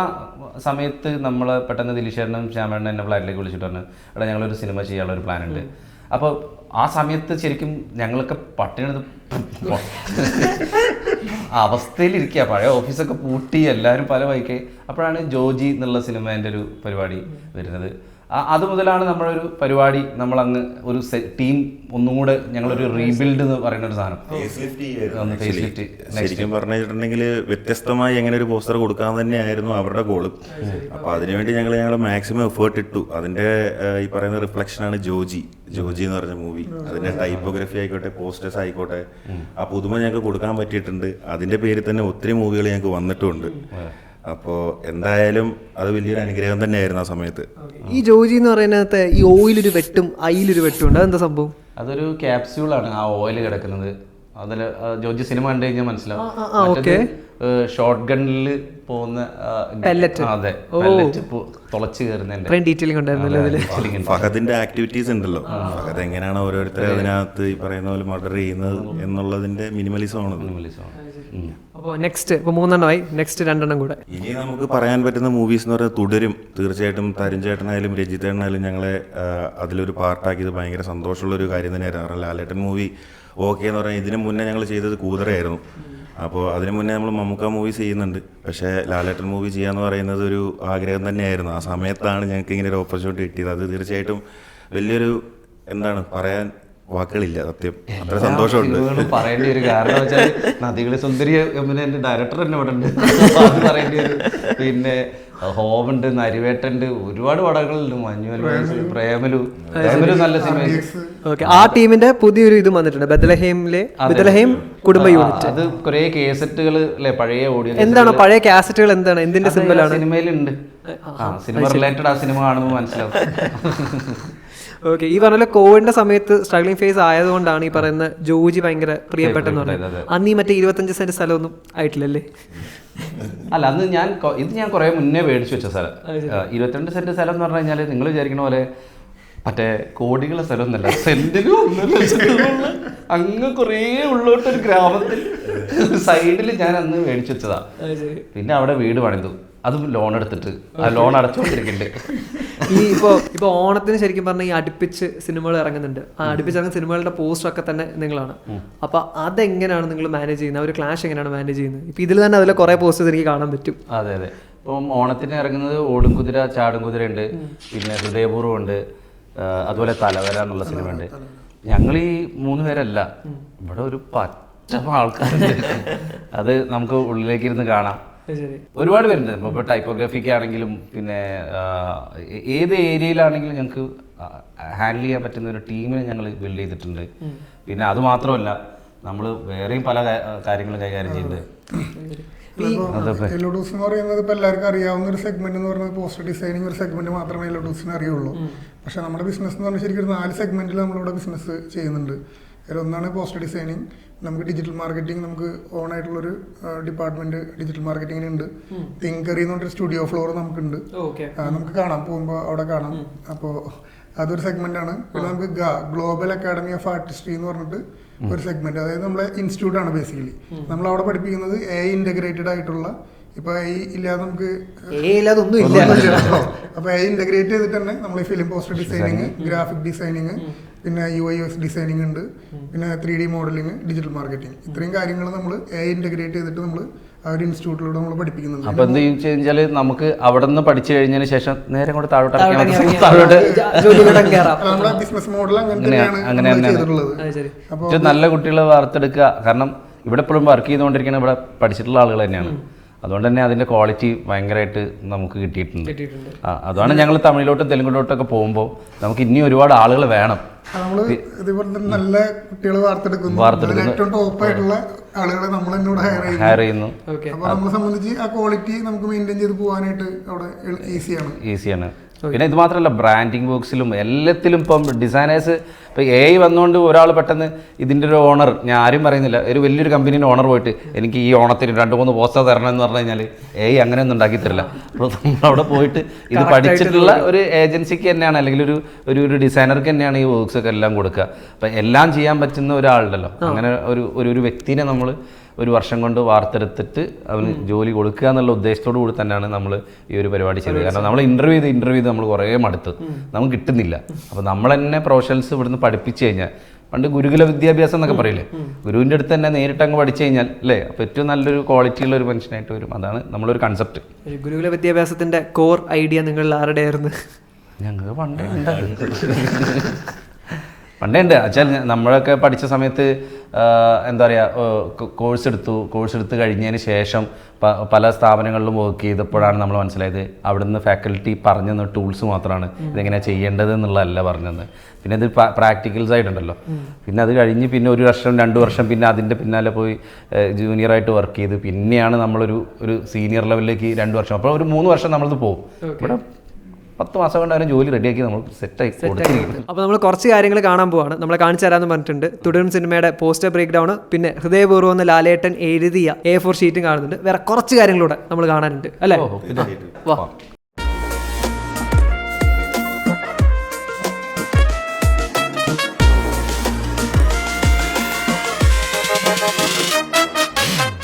സമയത്ത് നമ്മൾ പെട്ടെന്ന് ദിലീഷേട്ടനും ശ്യാമേണ്ണനും എന്നെ ഫ്ലാറ്റിലേക്ക് വിളിച്ചിട്ട് പറഞ്ഞു എടാ ഞങ്ങളൊരു സിനിമ ചെയ്യാനുള്ള ഒരു പ്ലാൻ ഉണ്ട് അപ്പോൾ ആ സമയത്ത് ശരിക്കും ഞങ്ങൾക്ക് പട്ടിണത് *laughs* അവസ്ഥയിലിരിക്കുക പഴയ ഓഫീസൊക്കെ പൂട്ടി എല്ലാവരും പല വഴിക്ക്. അപ്പോഴാണ് ജോജി എന്നുള്ള സിനിമേന്റെ ഒരു പരിപാടി വരുന്നത്. അത് മുതലാണ് നമ്മളൊരു പരിപാടി നമ്മൾ അങ്ങ് ഒരു ടീം ഒന്നും കൂടെ ഞങ്ങളൊരു റീബിൽഡ് എന്ന് പറയുന്ന ഒരു സാധനം. ശരിക്കും പറഞ്ഞിട്ടുണ്ടെങ്കിൽ വ്യത്യസ്തമായി എങ്ങനെ ഒരു പോസ്റ്റർ കൊടുക്കാൻ തന്നെയായിരുന്നു അവരുടെ ഗോൾ അപ്പൊ അതിനുവേണ്ടി ഞങ്ങൾ ഞങ്ങൾ മാക്സിമം എഫേർട്ട് ഇട്ടു. അതിന്റെ ഈ പറയുന്ന റിഫ്ലക്ഷൻ ആണ് ജോജി. ജോജി എന്ന് പറഞ്ഞ മൂവി അതിന്റെ ടൈപ്പോഗ്രഫി ആയിക്കോട്ടെ പോസ്റ്റേഴ്സ് ആയിക്കോട്ടെ. ആ പുതുമ ഞങ്ങൾക്ക് കൊടുക്കാൻ പറ്റിയിട്ടുണ്ട്. അതിന്റെ പേരിൽ തന്നെ ഒത്തിരി മൂവികൾ ഞങ്ങൾക്ക് വന്നിട്ടുമുണ്ട് അപ്പോൾ എന്തായാലും അത് വലിയൊരു അനുഗ്രഹം തന്നെയായിരുന്നു ആ സമയത്ത്. ഈ ജോജി എന്ന് പറയുന്നത് ഈ ഓയിലൊരു വെട്ടും അയിലൊരു വെട്ടും ഉണ്ട് അതെന്താ സംഭവം? അതൊരു ക്യാപ്സ്യൂളാണ് ആ ഓയിൽ കിടക്കുന്നത്. അതിൽ ജോജി സിനിമ കണ്ടു കഴിഞ്ഞാൽ മനസ്സിലാവും. ഷോർട്ട് ഗണ്ണിൽ പോകുന്ന അതെ. തുളച്ച്. ഫഹദിന്റെ ആക്ടിവിറ്റീസ് ഉണ്ടല്ലോ. ഫഹദ് എങ്ങനെയാണ് ഓരോരുത്തരെ അതിനകത്ത് ഈ പറയുന്ന പോലെ മർഡർ ചെയ്യുന്നത് എന്നുള്ളതിന്റെ മിനിമലിസം ആണ്. Minimalism. അപ്പോൾ നെക്സ്റ്റ് ഇപ്പോൾ മൂന്നെണ്ണമായി. നെക്സ്റ്റ് രണ്ടെണ്ണം കൂടെ. ഇനി നമുക്ക് പറയാൻ പറ്റുന്ന മൂവീസ് എന്ന് പറയുന്നത് തുടരും. തീർച്ചയായിട്ടും തരുൺ ചേട്ടനായാലും രജിതേട്ടനായാലും ഞങ്ങളെ അതിലൊരു പാർട്ടാക്കിയത് ഭയങ്കര സന്തോഷമുള്ള ഒരു കാര്യം തന്നെയായിരുന്നു. കാരണം ലാലേട്ടൻ മൂവി ഓക്കെ എന്ന് പറഞ്ഞാൽ ഇതിനു മുന്നേ ഞങ്ങൾ ചെയ്തത് കൂതറയായിരുന്നു. അപ്പോൾ അതിനു മുന്നേ നമ്മൾ മമ്മൂക്ക മൂവീസ് ചെയ്യുന്നുണ്ട്. പക്ഷേ ലാലേട്ടൻ മൂവി ചെയ്യാന്ന് പറയുന്നത് ഒരു ആഗ്രഹം തന്നെയായിരുന്നു. ആ സമയത്താണ് ഞങ്ങൾക്ക് ഇങ്ങനെ ഒരു ഓപ്പർച്യൂണിറ്റി കിട്ടിയത്. അത് തീർച്ചയായിട്ടും വലിയൊരു എന്താണ് പറയാൻ വാക്കുകളില്ല സത്യം. അത്ര സന്തോഷമുണ്ട്. പറയേണ്ട ഒരു കാരണം വെച്ചാൽ നദികളെ സുന്ദരി എന്റെ എന്റെ ഡയറക്ടർ തന്നെ ഇവിടെ ഉണ്ട്. അത് പറയേണ്ടി വരും. പിന്നെ ഹോമുണ്ട് നരിവേട്ടുണ്ട് ഒരുപാട് പടങ്ങളുണ്ട്. മഞ്ഞുവൽ പ്രേമലു. പ്രേമലു. നല്ല സിനിമ ഓക്കെ ആ ടീമിന്റെ പുതിയൊരു ഇത് വന്നിട്ടുണ്ട്. ബദലഹേമിലെ ബദലഹേം കുടുംബ യൂണിറ്റ്. അത് കുറെ കേസറ്റുകൾ അല്ലെ പഴയ ഓഡിയോ എന്താണ്? പഴയ കാസറ്റുകൾ എന്താണ്? എന്തിന്റെ സിനിമയിലുണ്ട്. ആ സിനിമ റിലേറ്റഡ് ആ സിനിമ കാണുമ്പോൾ മനസ്സിലാവും. *laughs* ഓക്കെ ഈ പറഞ്ഞ കോവിഡിന്റെ സമയത്ത് സ്ട്രഗ്ലിംഗ് ഫേസ് ആയതുകൊണ്ടാണ് ഈ പറയുന്ന ജോജി ഭയങ്കര പ്രിയപ്പെട്ടെന്ന് പറയുന്നത് അന്ന് ഈ മറ്റേ ഇരുപത്തഞ്ച് സെന്റ് സ്ഥലമൊന്നും ആയിട്ടില്ലല്ലേ? അല്ല അന്ന് ഞാൻ ഇത് ഞാൻ കുറെ മുന്നേ മേടിച്ചു വെച്ച സ്ഥലം. ഇരുപത്തിരണ്ട് സെന്റ് സ്ഥലം എന്ന് പറഞ്ഞു കഴിഞ്ഞാൽ നിങ്ങൾ വിചാരിക്കണ പോലെ മറ്റേ കോടികളുടെ സ്ഥലം ഒന്നല്ല സെന്റിലും ഒന്നര അങ്ങ് കുറേ ഉള്ളോട്ടൊരു ഗ്രാമത്തിൽ സൈഡിൽ ഞാൻ അന്ന് മേടിച്ചു വെച്ചതാ. പിന്നെ അവിടെ വീട് പണിതു. അതും ലോൺ എടുത്തിട്ട്. ആ ലോൺ അടച്ചുകൊണ്ടിരിക്കുന്നുണ്ട് ഈ ഇപ്പോ ഇപ്പൊ ഓണത്തിന് ശരിക്കും പറഞ്ഞാൽ ഈ അടുപ്പിച്ച് സിനിമകൾ ഇറങ്ങുന്നുണ്ട്. ആ അടുപ്പിച്ച് ഇറങ്ങുന്ന സിനിമകളുടെ പോസ്റ്റർ ഒക്കെ തന്നെ നിങ്ങളാണ്. അപ്പൊ അതെങ്ങനെയാണ് നിങ്ങൾ മാനേജ് ചെയ്യുന്നത്? ഒരു ക്ലാഷ് എങ്ങനെയാണ് മാനേജ് ചെയ്യുന്നത്? ഇപ്പൊ ഇതിൽ തന്നെ അതിലെ കുറേ പോസ്റ്റേഴ്സ് എനിക്ക് കാണാൻ പറ്റും. അതെ അതെ. ഇപ്പം ഓണത്തിന് ഇറങ്ങുന്നത് ഓടും കുതിര ചാടും കുതിര ഉണ്ട് പിന്നെ ഹൃദയപൂർവം ഉണ്ട്. അതുപോലെ തലവര എന്നുള്ള സിനിമ ഉണ്ട് ഞങ്ങൾ ഈ മൂന്ന് പേരല്ല. ഇവിടെ ഒരു പച്ച ആൾക്കാരുണ്ട്. *laughs* അത് നമുക്ക് ഉള്ളിലേക്ക് ഇരുന്ന് കാണാം. ഒരുപാട് പേരുണ്ട്. ഇപ്പോൾ ടൈപ്പോഗ്രഫിക്ക് ആണെങ്കിലും പിന്നെ ഏത് ഏരിയയിലാണെങ്കിലും ഞങ്ങൾക്ക് ഹാൻഡിൽ ചെയ്യാൻ പറ്റുന്ന ഒരു ടീമിനെ ഞങ്ങൾ ബിൽഡ് ചെയ്തിട്ടുണ്ട്. പിന്നെ അത് മാത്രമല്ല നമ്മൾ വേറെയും പല കാര്യങ്ങളും കൈകാര്യം ചെയ്യുന്നുണ്ട്. എലോഡൂസ് എന്ന് പറയുന്നത് ഇപ്പൊ എല്ലാവർക്കും അറിയാവുന്ന ഒരു സെഗ്മെന്റ് എന്ന് പറയുന്നത് പോസ്റ്റർ ഡിസൈനിങ് ഒരു സെഗ്മെന്റ് മാത്രമേ എലോഡൂസിന് അറിയുള്ളൂ. പക്ഷെ നമ്മുടെ ബിസിനസ് എന്ന് പറഞ്ഞാൽ ശരിക്കും നാല് സെഗ്മെന്റിൽ നമ്മളിവിടെ ബിസിനസ് ചെയ്യുന്നുണ്ട്. അതിലൊന്നാണ് പോസ്റ്റർ ഡിസൈനിങ് നമുക്ക് ഡിജിറ്റൽ മാർക്കറ്റിംഗ് നമുക്ക് ഓൺ ആയിട്ടുള്ള ഒരു ഡിപ്പാർട്ട്മെന്റ് ഡിജിറ്റൽ മാർക്കറ്റിംഗിന് ഉണ്ട്. തിങ്കറി എന്ന് പറഞ്ഞൊരു സ്റ്റുഡിയോ ഫ്ലോർ നമുക്കുണ്ട്. നമുക്ക് കാണാം പോകുമ്പോൾ അവിടെ കാണാം. അപ്പോൾ അതൊരു സെഗ്മെന്റ് ആണ്. പിന്നെ നമുക്ക് ഗ്ലോബൽ അക്കാഡമി ഓഫ് ആർട്ടിസ്ട്രി എന്ന് പറഞ്ഞിട്ട് ഒരു സെഗ്മെന്റ് അതായത് നമ്മളെ ഇൻസ്റ്റിറ്റ്യൂട്ട് ആണ് ബേസിക്കലി നമ്മൾ അവിടെ പഠിപ്പിക്കുന്നത് എ ഇന്റഗ്രേറ്റഡ് ആയിട്ടുള്ള ഇപ്പൊ എ ഇല്ലാതെ നമുക്ക് അപ്പൊ എ ഇന്റഗ്രേറ്റ് ചെയ്തിട്ട് തന്നെ നമ്മൾ ഈ film poster designing graphic designing പിന്നെ യു ഐ എസ് ഡിസൈനിങ് ഉണ്ട്. പിന്നെ three D modelling digital marketing ഇത്രയും കാര്യങ്ങൾ നമ്മൾ എ ഇന്റഗ്രേറ്റ് ചെയ്തിട്ട് നമ്മൾ ആ ഒരു ഇൻസ്റ്റിറ്റ്യൂട്ടിലൂടെ നമ്മൾ പഠിപ്പിക്കുന്നുണ്ട്. അപ്പൊ എന്ത് വെച്ചാൽ നമുക്ക് അവിടെ നിന്ന് പഠിച്ചു കഴിഞ്ഞതിന് ശേഷം നേരെ കൂടെ താഴോട്ട് നമ്മുടെ ബിസിനസ് മോഡൽ അങ്ങനെ. ചെയ്തിട്ടുള്ളത്. അപ്പോൾ നല്ല കുട്ടികളെ വാർത്തെടുക്കുക. കാരണം ഇവിടെ എപ്പോഴും വർക്ക് ചെയ്തുകൊണ്ടിരിക്കുന്ന ഇവിടെ പഠിച്ചിട്ടുള്ള ആളുകൾ തന്നെയാണ്. അതുകൊണ്ട് തന്നെ അതിന്റെ ക്വാളിറ്റി ഭയങ്കരമായിട്ട് നമുക്ക് കിട്ടിയിട്ടുണ്ട്. ആ, അതാണ് ഞങ്ങൾ തമിഴിലോട്ടും തെലുങ്കിലോട്ടൊക്കെ പോകുമ്പോൾ നമുക്ക് ഇനി ഒരുപാട് ആളുകൾ വേണം. നല്ല കുട്ടികളെ വാർത്തെടുക്കുന്നു. വാർത്തെടുക്കുന്നു. ഏറ്റവും ടോപ്പ് ആയിട്ടുള്ള ആളുകളെ നമ്മൾ എന്നോട് ഹയർ ചെയ്യുന്നു. ഹയർ ചെയ്യുന്നു. ഓക്കെ അപ്പൊ നമ്മളെ സംബന്ധിച്ച് ആ ക്വാളിറ്റി നമുക്ക് മെയിന്റെയിൻ ചെയ്ത് പോകാനായിട്ട് അവിടെ ഈസിയാണ് ഈസിയാണ് പിന്നെ ഇത് മാത്രമല്ല ബ്രാൻഡിങ് ബോക്സിലും എല്ലാത്തിലും ഇപ്പം ഡിസൈനേഴ്സ് ഇപ്പം എ ഐ വന്നുകൊണ്ട് ഒരാൾ പെട്ടെന്ന് ഇതിന്റെ ഒരു ഓണർ ഞാൻ ആരും പറയുന്നില്ല ഒരു വലിയൊരു കമ്പനീന്റെ ഓണർ പോയിട്ട് എനിക്ക് ഈ ഓണത്തിന് രണ്ട് മൂന്ന് പോസ്റ്റർ തരണം എന്ന് പറഞ്ഞു കഴിഞ്ഞാൽ എ ഐ അങ്ങനെയൊന്നും ഉണ്ടാക്കി തരില്ല. അപ്പോൾ നമ്മൾ അവിടെ പോയിട്ട് ഇത് പഠിച്ചിട്ടുള്ള ഒരു ഏജൻസിക്ക് തന്നെയാണ് അല്ലെങ്കിൽ ഒരു ഒരു ഒരു ഡിസൈനർക്ക് തന്നെയാണ് ഈ വർക്ക്സ് ഒക്കെ എല്ലാം കൊടുക്കുക. അപ്പം എല്ലാം ചെയ്യാൻ പറ്റുന്ന ഒരാളുണ്ടല്ലോ. അങ്ങനെ ഒരു ഒരു വ്യക്തിനെ നമ്മൾ ഒരു വർഷം കൊണ്ട് വാർത്തെടുത്തിട്ട് അവന് ജോലി കൊടുക്കുക എന്നുള്ള ഉദ്ദേശത്തോടു കൂടി തന്നെയാണ് നമ്മൾ ഈ ഒരു പരിപാടി ചെയ്തത്. കാരണം നമ്മൾ ഇന്റർവ്യൂ ചെയ്ത് ഇന്റർവ്യൂ ചെയ്ത് നമ്മൾ കുറേ മടുത്ത്. നമുക്ക് കിട്ടുന്നില്ല. അപ്പോൾ നമ്മൾ തന്നെ പ്രൊഫഷണൽസ് ഇവിടുന്ന് പഠിപ്പിച്ചു കഴിഞ്ഞാൽ പണ്ട് ഗുരുകുല വിദ്യാഭ്യാസം എന്നൊക്കെ പറയില്ലേ? ഗുരുവിന്റെ അടുത്ത് തന്നെ നേരിട്ട് അങ്ങ് പഠിച്ചു കഴിഞ്ഞാൽ അല്ലേ? അപ്പോൾ ഏറ്റവും നല്ലൊരു ക്വാളിറ്റിയുള്ള ഒരു മനുഷ്യനായിട്ട് വരും. അതാണ് നമ്മളൊരു കൺസെപ്റ്റ് ഗുരുകുല വിദ്യാഭ്യാസത്തിന്റെ കോർ ഐഡിയ നിങ്ങൾ ആരുടെ ആയിരുന്നു ഞങ്ങൾ പണ്ടേ ഉണ്ട് *laughs* പണ്ടേ ഉണ്ട് വെച്ചാൽ നമ്മളൊക്കെ പഠിച്ച സമയത്ത് എന്താ പറയുക കോഴ്സ് എടുത്തു. കോഴ്സ് എടുത്ത് കഴിഞ്ഞതിന് ശേഷം പല സ്ഥാപനങ്ങളിലും വർക്ക് ചെയ്തപ്പോഴാണ് നമ്മൾ മനസ്സിലായത് അവിടുന്ന് ഫാക്കൽറ്റി പറഞ്ഞു തന്ന ടൂൾസ് മാത്രമാണ് ഇതെങ്ങനെയാണ് ചെയ്യേണ്ടത് എന്നുള്ളതല്ല പറഞ്ഞത് പിന്നെ ഇത് പ്രാക്ടിക്കൽസ് ആയിട്ടുണ്ടല്ലോ. പിന്നെ അത് കഴിഞ്ഞ് പിന്നെ ഒരു വർഷം രണ്ട് വർഷം പിന്നെ അതിന്റെ പിന്നാലെ പോയി ജൂനിയറായിട്ട് വർക്ക് ചെയ്ത്. പിന്നെയാണ് നമ്മളൊരു ഒരു സീനിയർ ലെവലിലേക്ക് രണ്ട് വർഷം. അപ്പോൾ ഒരു മൂന്ന് വർഷം നമ്മളത് പോകും. ഇവിടെ പത്ത് മാസം കൊണ്ട് അവരെ ജോലി റെഡിയാക്കി നമ്മൾ സെറ്റായി കൊടുത്തിരിക്കുന്നു അപ്പോൾ നമ്മൾ കുറച്ച് കാര്യങ്ങൾ കാണാൻ പോവാണ്. നമ്മളെ കാണിച്ചു തരാമെന്ന് പറഞ്ഞിട്ടുണ്ട്. തുടരും സിനിമയുടെ പോസ്റ്റർ ബ്രേക്ക് ഡൗൺ പിന്നെ ഹൃദയപൂർവം എന്ന് ലാലേട്ടൻ എഴുതിയ എ ഫോർ ഷീറ്റും കാണുന്നുണ്ട്. വേറെ കുറച്ച് കാര്യങ്ങളൂടെ നമ്മൾ കാണാനുണ്ട്. അല്ലേ? വാ.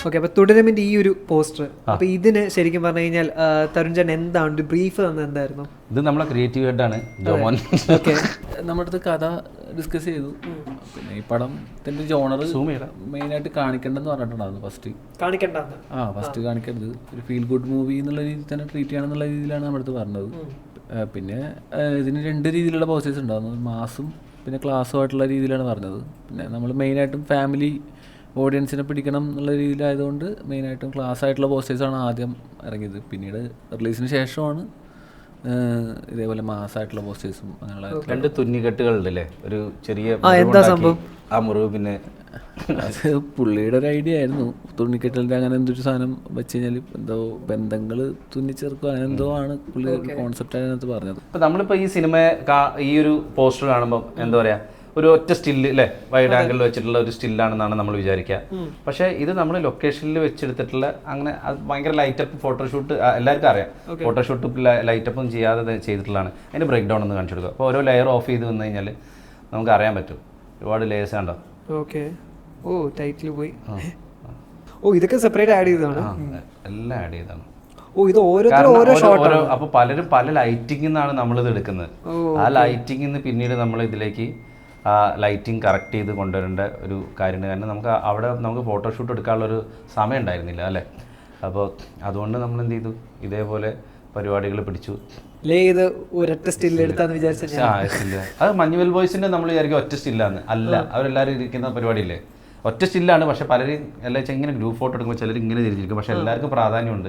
ഓക്കെ അപ്പൊ തുടരമിന്റെ ഈ ഒരു പോസ്റ്റർ അപ്പൊ ഇതിന് ശരിക്കും പറഞ്ഞു കഴിഞ്ഞാൽ തരുൺജൻ എന്താണ് ബ്രീഫ് തന്നെ എന്തായിരുന്നു? ഇത് നമ്മളെ ക്രിയേറ്റീവ് ഹെഡാണ് ജോമോൻ ഓക്കെ നമ്മുടെ അടുത്ത് കഥ ഡിസ്കസ് ചെയ്തു. പിന്നെ ഈ പടത്തിന്റെ ജോണർ മെയിൻ ആയിട്ട് കാണിക്കേണ്ടെന്ന് പറഞ്ഞിട്ടുണ്ടായിരുന്നു ഫസ്റ്റ് കാണിക്കണ്ട ആ ഫസ്റ്റ് കാണിക്കരുത്. ഒരു ഫീൽ ഗുഡ് മൂവി എന്നുള്ള രീതിയിൽ തന്നെ ട്രീറ്റ് ചെയ്യണം എന്നുള്ള രീതിയിലാണ് നമ്മുടെ അടുത്ത് പറഞ്ഞത്. പിന്നെ ഇതിന് രണ്ട് രീതിയിലുള്ള പോസ്റ്റേഴ്സ് ഉണ്ടായിരുന്നു. മാസും പിന്നെ ക്ലാസ്സും ആയിട്ടുള്ള രീതിയിലാണ് പറഞ്ഞത്. പിന്നെ നമ്മൾ മെയിനായിട്ടും ഫാമിലി ഓഡിയൻസിനെ പിടിക്കണം എന്നുള്ള രീതിയിലായതുകൊണ്ട് മെയിനായിട്ടും ക്ലാസ് ആയിട്ടുള്ള പോസ്റ്റേഴ്സാണ് ആദ്യം ഇറങ്ങിയത്. പിന്നീട് റിലീസിന് ശേഷമാണ് ഇതേപോലെ മാസമായിട്ടുള്ള പോസ്റ്റേഴ്സും അങ്ങനെയുള്ള രണ്ട് തുന്നിക്കെട്ടുകളുണ്ട് അല്ലേ ഒരു ചെറിയ ആ, എന്താ സംഭവം? ആ മുറിവ് പിന്നെ അത് പുള്ളിയുടെ ഒരു ഐഡിയ ആയിരുന്നു. തുന്നിക്കെട്ടലിന്റെ അങ്ങനെ എന്തൊരു സാധനം വെച്ച് കഴിഞ്ഞാൽ എന്തോ ബന്ധങ്ങൾ തുന്നിച്ചേർക്കുക അങ്ങനെ എന്തോ ആണ് പുള്ളി കോൺസെപ്റ്റ് അതിനകത്ത് പറഞ്ഞത്. ഇപ്പൊ നമ്മളിപ്പോൾ ഈ സിനിമ ഈ ഒരു പോസ്റ്റർ കാണുമ്പോൾ എന്താ പറയാ? ഒരു ഒറ്റ സ്റ്റില്ല് അല്ലേ വൈഡ് ആംഗിളിൽ വെച്ചിട്ടുള്ള ഒരു സ്റ്റില്ലാണെന്നാണ് നമ്മൾ വിചാരിക്കുക പക്ഷേ ഇത് നമ്മൾ ലൊക്കേഷനിൽ വെച്ചെടുത്തിട്ടുള്ള അങ്ങനെ ഭയങ്കര ലൈറ്റപ്പ് ഫോട്ടോഷൂട്ട് എല്ലാവർക്കും അറിയാം. ഫോട്ടോഷൂട്ട് ലൈറ്റപ്പും ചെയ്യാതെ ചെയ്തിട്ടുള്ളതാണ്. അതിന്റെ ബ്രേക്ക് ഡൗൺ ഒന്ന് കാണിച്ചു കൊടുക്കുക അപ്പോൾ ഓരോ ലെയർ ഓഫ് ചെയ്ത് വന്നു കഴിഞ്ഞാൽ നമുക്ക് അറിയാൻ പറ്റും. ഒരുപാട് ലെയേഴ്സ് കണ്ടോ? ഓക്കെ ഓ ടൈറ്റിൽ പോയി. ഓ ഇതൊക്കെ സെപ്പറേറ്റ് ആഡ് ചെയ്തതാണ്. എല്ലാം ആഡ് ചെയ്താണ് ഓ ഇത് ഓരോ ഷോട്ട് അപ്പൊ പലരും പല ലൈറ്റിംഗ് നിന്നാണ് ഇത് എടുക്കുന്നത്. ആ ലൈറ്റിംഗ് പിന്നീട് നമ്മൾ ഇതിലേക്ക് ആ ലൈറ്റിംഗ് കറക്റ്റ് ചെയ്ത് കൊണ്ടുവരേണ്ട ഒരു കാര്യമുണ്ട്. കാരണം നമുക്ക് അവിടെ നമുക്ക് ഫോട്ടോഷൂട്ട് എടുക്കാനുള്ളൊരു സമയം ഉണ്ടായിരുന്നില്ല അല്ലേ? അപ്പോൾ അതുകൊണ്ട് നമ്മൾ എന്ത് ചെയ്തു? ഇതേപോലെ പരിപാടികൾ പിടിച്ചു. ഒരൊറ്റ സ്റ്റിൽ എടുത്താന്ന്. അത് മഞ്ഞുവൽ ബോയ്സിന്റെ നമ്മൾ വിചാരിക്കും ഒറ്റ സ്റ്റില്ലാന്ന് അല്ല അവരെല്ലാവരും ഇരിക്കുന്ന പരിപാടിയില്ലേ? ഒറ്റ സ്റ്റില്ലാണ് പക്ഷെ പലരും എല്ലാം വെച്ചാൽ ഇങ്ങനെ ഗ്രൂപ്പ് ഫോട്ടോ എടുക്കുമ്പോൾ ചിലർ ഇങ്ങനെ തിരിച്ചിരിക്കും പക്ഷെ എല്ലാവർക്കും പ്രാധാന്യമുണ്ട്.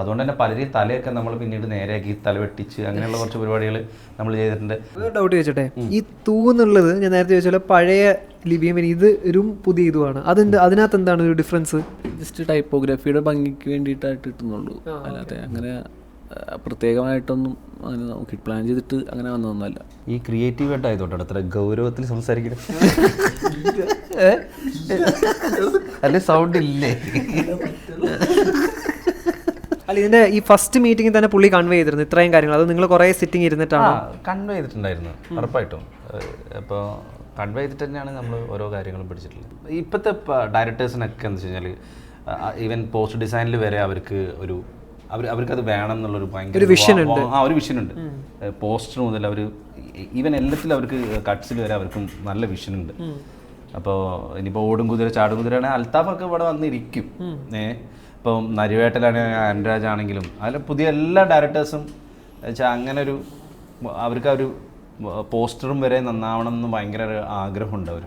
അതുകൊണ്ട് തന്നെ പലരും തലയൊക്കെ നമ്മൾ പിന്നീട് നേരെയാക്കി തല വെട്ടിച്ച് അങ്ങനെയുള്ള കുറച്ച് പരിപാടികൾ നമ്മൾ ചെയ്തിട്ടുണ്ട്. ഡൗട്ട് ചോദിച്ചോട്ടെ? ഈ തൂന്നുള്ളത് ഞാൻ നേരത്തെ ചോദിച്ചാൽ പഴയ ലിപിയും ഇത് ഒരു പുതിയ ഇതുമാണ്. അതിന്റെ അതിനകത്ത് എന്താണ് ഒരു ഡിഫറൻസ് ജസ്റ്റ് ടൈപ്പോഗ്രാഫിയുടെ ഭംഗിക്ക് വേണ്ടിയിട്ടായിട്ട് കിട്ടുന്നുള്ളൂ അല്ലാതെ അങ്ങനെ പ്രത്യേകമായിട്ടൊന്നും അങ്ങനെ നോക്കി പ്ലാൻ ചെയ്തിട്ട് അങ്ങനെ വന്നതൊന്നുമല്ല. ഈ ക്രിയേറ്റീവ് ആയിട്ട് ആയതുകൊണ്ടാണ് അത്ര ഗൗരവത്തിൽ സംസാരിക്കുന്നത് *laughs* അല്ലെ സൗണ്ട് ഇല്ലേ? അല്ല ഇതിന്റെ ഈ ഫസ്റ്റ് മീറ്റിംഗിൽ തന്നെ പുള്ളി കൺവേ ചെയ്തിരുന്നു ഇത്രയും കാര്യങ്ങൾ. അത് നിങ്ങൾ കുറെ സിറ്റിംഗ് ഇരുന്നിട്ടാണ്? കൺവേ ചെയ്തിട്ടുണ്ടായിരുന്നു. ഉറപ്പായിട്ടും. അപ്പോൾ കൺവേ ചെയ്തിട്ട് തന്നെയാണ് നമ്മൾ ഓരോ കാര്യങ്ങളും പിടിച്ചിട്ടുള്ളത്. ഇപ്പോഴത്തെ ഡയറക്ടേഴ്സിനൊക്കെ എന്ന് വെച്ച് കഴിഞ്ഞാൽ ഈവൻ പോസ്റ്റ് ഡിസൈനിൽ വരെ അവർക്ക് ഒരു അവർ അത് വേണം എന്നുള്ളൊരു ഭയങ്കര ഒരു vision ഉണ്ട്. ആ ഒരു വിഷൻ ഉണ്ട്. പോസ്റ്റർ മുതൽ അവർ ഈവൻ എല്ലാത്തിലും അവർക്ക് കട്ട്സിൽ വരെ അവർക്കും നല്ല വിഷൻ ഉണ്ട്. അപ്പോൾ ഇനിയിപ്പോൾ ഓടും കുതിര ചാടും കുതിരയാണെങ്കിൽ അൽത്താഫൊക്കെ ഇവിടെ വന്നിരിക്കും. ഏ ഇപ്പം നരിവേട്ടലാണെങ്കിൽ അൻരാജ് ആണെങ്കിലും അതിൽ പുതിയ എല്ലാ ഡയറക്ടേഴ്സും വെച്ചാൽ അങ്ങനെ ഒരു അവർക്ക് ആ ഒരു പോസ്റ്ററും വരെ നന്നാവണം എന്ന് ഭയങ്കര ഒരു ആഗ്രഹമുണ്ട് അവർ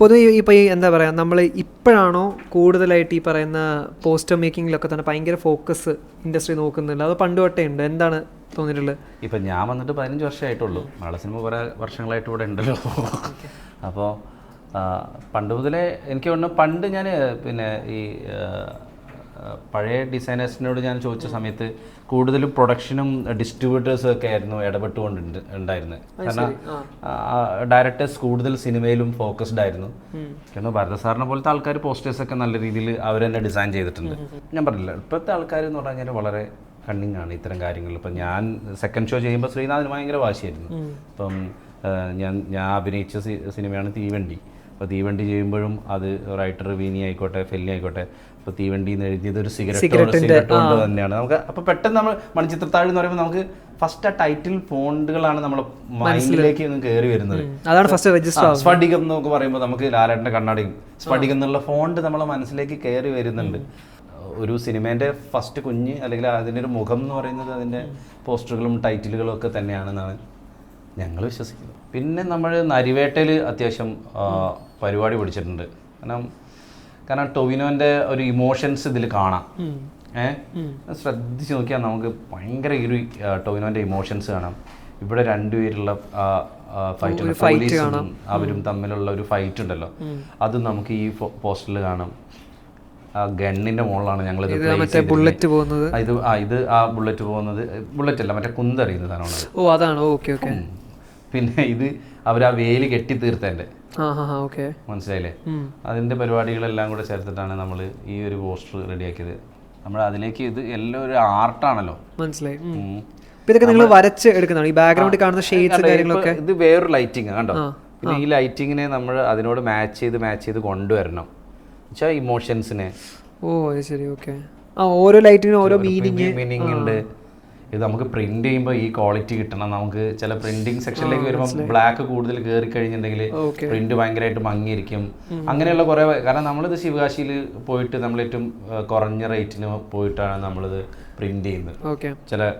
പൊതുവെ ഇപ്പൊ ഈ എന്താ പറയാ നമ്മൾ ഇപ്പോഴാണോ കൂടുതലായിട്ട് ഈ പറയുന്ന പോസ്റ്റർ മേക്കിങ്ങിലൊക്കെ തന്നെ ഭയങ്കര ഫോക്കസ് ഇൻഡസ്ട്രി നോക്കുന്നില്ല അത് പണ്ട് തൊട്ടേ ഉണ്ട്? എന്താണ് തോന്നിയിട്ടുള്ളത്? ഇപ്പം ഞാൻ വന്നിട്ട് പതിനഞ്ച് വർഷമായിട്ടുള്ളൂ മലയാള സിനിമ കുറേ വർഷങ്ങളായിട്ട് ഇവിടെ ഉണ്ടല്ലോ. അപ്പോൾ പണ്ട് മുതലേ എനിക്ക് തോന്നുന്നു പണ്ട് ഞാൻ പിന്നെ ഈ പഴയ ഡിസൈനേഴ്സിനോട് ഞാൻ ചോദിച്ച സമയത്ത് കൂടുതലും പ്രൊഡക്ഷനും ഡിസ്ട്രിബ്യൂട്ടേഴ്സും ഒക്കെ ആയിരുന്നു ഇടപെട്ടുകൊണ്ട് ഉണ്ടായിരുന്നത് കാരണം ഡയറക്ടേഴ്സ് കൂടുതൽ സിനിമയിലും ഫോക്കസ്ഡ് ആയിരുന്നു. കാരണം ഭരത സാറിനെ പോലത്തെ ആൾക്കാർ പോസ്റ്റേഴ്സ് ഒക്കെ നല്ല രീതിയിൽ അവർ തന്നെ ഡിസൈൻ ചെയ്തിട്ടുണ്ട് ഞാൻ പറഞ്ഞില്ല ഇപ്പോഴത്തെ ആൾക്കാർ എന്ന് പറഞ്ഞു കഴിഞ്ഞാൽ വളരെ കണ്ണിങ് ആണ് ഇത്തരം കാര്യങ്ങൾ ഇപ്പം ഞാൻ സെക്കൻഡ് ഷോ ചെയ്യുമ്പോൾ ശ്രീനാഥിന് ഭയങ്കര വാശിയായിരുന്നു. ഇപ്പം ഞാൻ ഞാൻ അഭിനയിച്ച സിനിമയാണ് തീവണ്ടി. അപ്പോൾ തീവണ്ടി ചെയ്യുമ്പോഴും അത് റൈറ്റർ വീനി ആയിക്കോട്ടെ ഫെല്ലി ആയിക്കോട്ടെ. ഇപ്പോൾ തീവണ്ടി എന്ന് എഴുതിയത് ഒരു സിഗരറ്റ് സിഗരറ്റ് കൊണ്ട് തന്നെയാണ്. നമുക്ക് അപ്പോൾ പെട്ടെന്ന് നമ്മൾ മണിച്ചിത്രത്താഴ് എന്ന് പറയുമ്പോൾ നമുക്ക് ഫസ്റ്റ് ആ ടൈറ്റിൽ ഫോണ്ടുകളാണ് നമ്മൾ മൈൻഡിലേക്ക് കയറി വരുന്നത്. അതാണ് ഫസ്റ്റ് രജിസ്റ്റർ സ്ഫടികം എന്നൊക്കെ പറയുമ്പോൾ നമുക്ക് ലാലേട്ടന്റെ കണ്ണാടിയും സ്ഫടികം എന്നുള്ള ഫോണ്ട് നമ്മളെ മനസ്സിലേക്ക് കയറി വരുന്നുണ്ട്. ഒരു സിനിമേന്റെ ഫസ്റ്റ് കുഞ്ഞ് അല്ലെങ്കിൽ അതിന്റെ ഒരു മുഖം എന്ന് പറയുന്നത് അതിന്റെ പോസ്റ്ററുകളും ടൈറ്റിലുകളും ഒക്കെ തന്നെയാണെന്നാണ് ഞങ്ങൾ വിശ്വസിക്കുന്നത്. പിന്നെ നമ്മൾ നരിവേട്ടയിൽ അത്യാവശ്യം പരിപാടി പിടിച്ചിട്ടുണ്ട്. കാരണം കാരണം ടൊവിനോന്റെ ഒരു ഇമോഷൻസ് ഇതിൽ കാണാം. ഏഹ് ശ്രദ്ധിച്ച് നോക്കിയാൽ നമുക്ക് ഭയങ്കര ഒരു ടൊവിനോന്റെ ടൊവിനോന്റെ ഇമോഷൻസ് കാണാം. ഇവിടെ രണ്ടുപേരുള്ള ഫൈറ്റ് പോലീസും അവരും തമ്മിലുള്ള ഒരു ഫൈറ്റ് ഉണ്ടല്ലോ. അത് നമുക്ക് ഈ പോസ്റ്ററിൽ കാണാം. ആ ഗണ്ണിന്റെ മുകളിലാണ് ഞങ്ങൾ ഇത് ബുള്ളറ്റ് പോകുന്നത്. ഇത് ആ ഇത് ആ ബുള്ളറ്റ് പോകുന്നത്. ബുള്ളറ്റ് അല്ല മറ്റേ കുന്തറിയുന്ന സാധനമാണ്. ഓ അതാണ്. Okay okay. പിന്നെ ഇത് അവർ ആ വേലി കെട്ടി തീർത്തതിന്റെ മനസ്സിലായില്ലേ? അതിന്റെ പരിപാടികളെല്ലാം കൂടെ ചേർത്തിട്ടാണ് നമ്മൾ ഈ ഒരു പോസ്റ്റർ റെഡിയാക്കിയത്. നമ്മൾ അതിലേക്ക് ഇത് എല്ലാം ഒരു ആർട്ടാണല്ലോ. മനസ്സിലായി. ഇതൊക്കെ നിങ്ങൾ വരച്ച് എടുക്കുന്നതാണ്. ഈ കാണുന്ന ഷെയ്ഡ്സ് കാര്യങ്ങളൊക്കെ? ഇത് വേറൊരു ലൈറ്റിംഗ് കണ്ടോ? പിന്നെ ഈ ലൈറ്റിങ്ങിനെ നമ്മൾ അതിനോട് മാച്ച് ചെയ്ത് മാച്ച് ചെയ്ത് കൊണ്ടുവരണം. വെച്ചാൽ ഇമോഷൻസിനെ ഓ ശരി ഓക്കെ. ആ ഓരോ ലൈറ്റിനും ഓരോ മീനിങ് മീനിങ് ഉണ്ട്. ഇത് നമുക്ക് പ്രിന്റ് ചെയ്യുമ്പോൾ ഈ ക്വാളിറ്റി കിട്ടണം. നമുക്ക് ചില പ്രിന്റിംഗ് സെക്ഷനിലേക്ക് വരുമ്പോൾ ബ്ലാക്ക് കൂടുതൽ കയറി കഴിഞ്ഞിട്ടുണ്ടെങ്കിൽ. പ്രിന്റ് ഭയങ്കരമായിട്ട് മങ്ങിയിരിക്കും. അങ്ങനെയുള്ള കുറേ കാരണം നമ്മളിത് ശിവകാശിയിൽ പോയിട്ട് നമ്മൾ ഏറ്റവും കുറഞ്ഞ റേറ്റിന് പോയിട്ടാണ് നമ്മളിത് പ്രിന്റ് ചെയ്യുന്നത്. ചില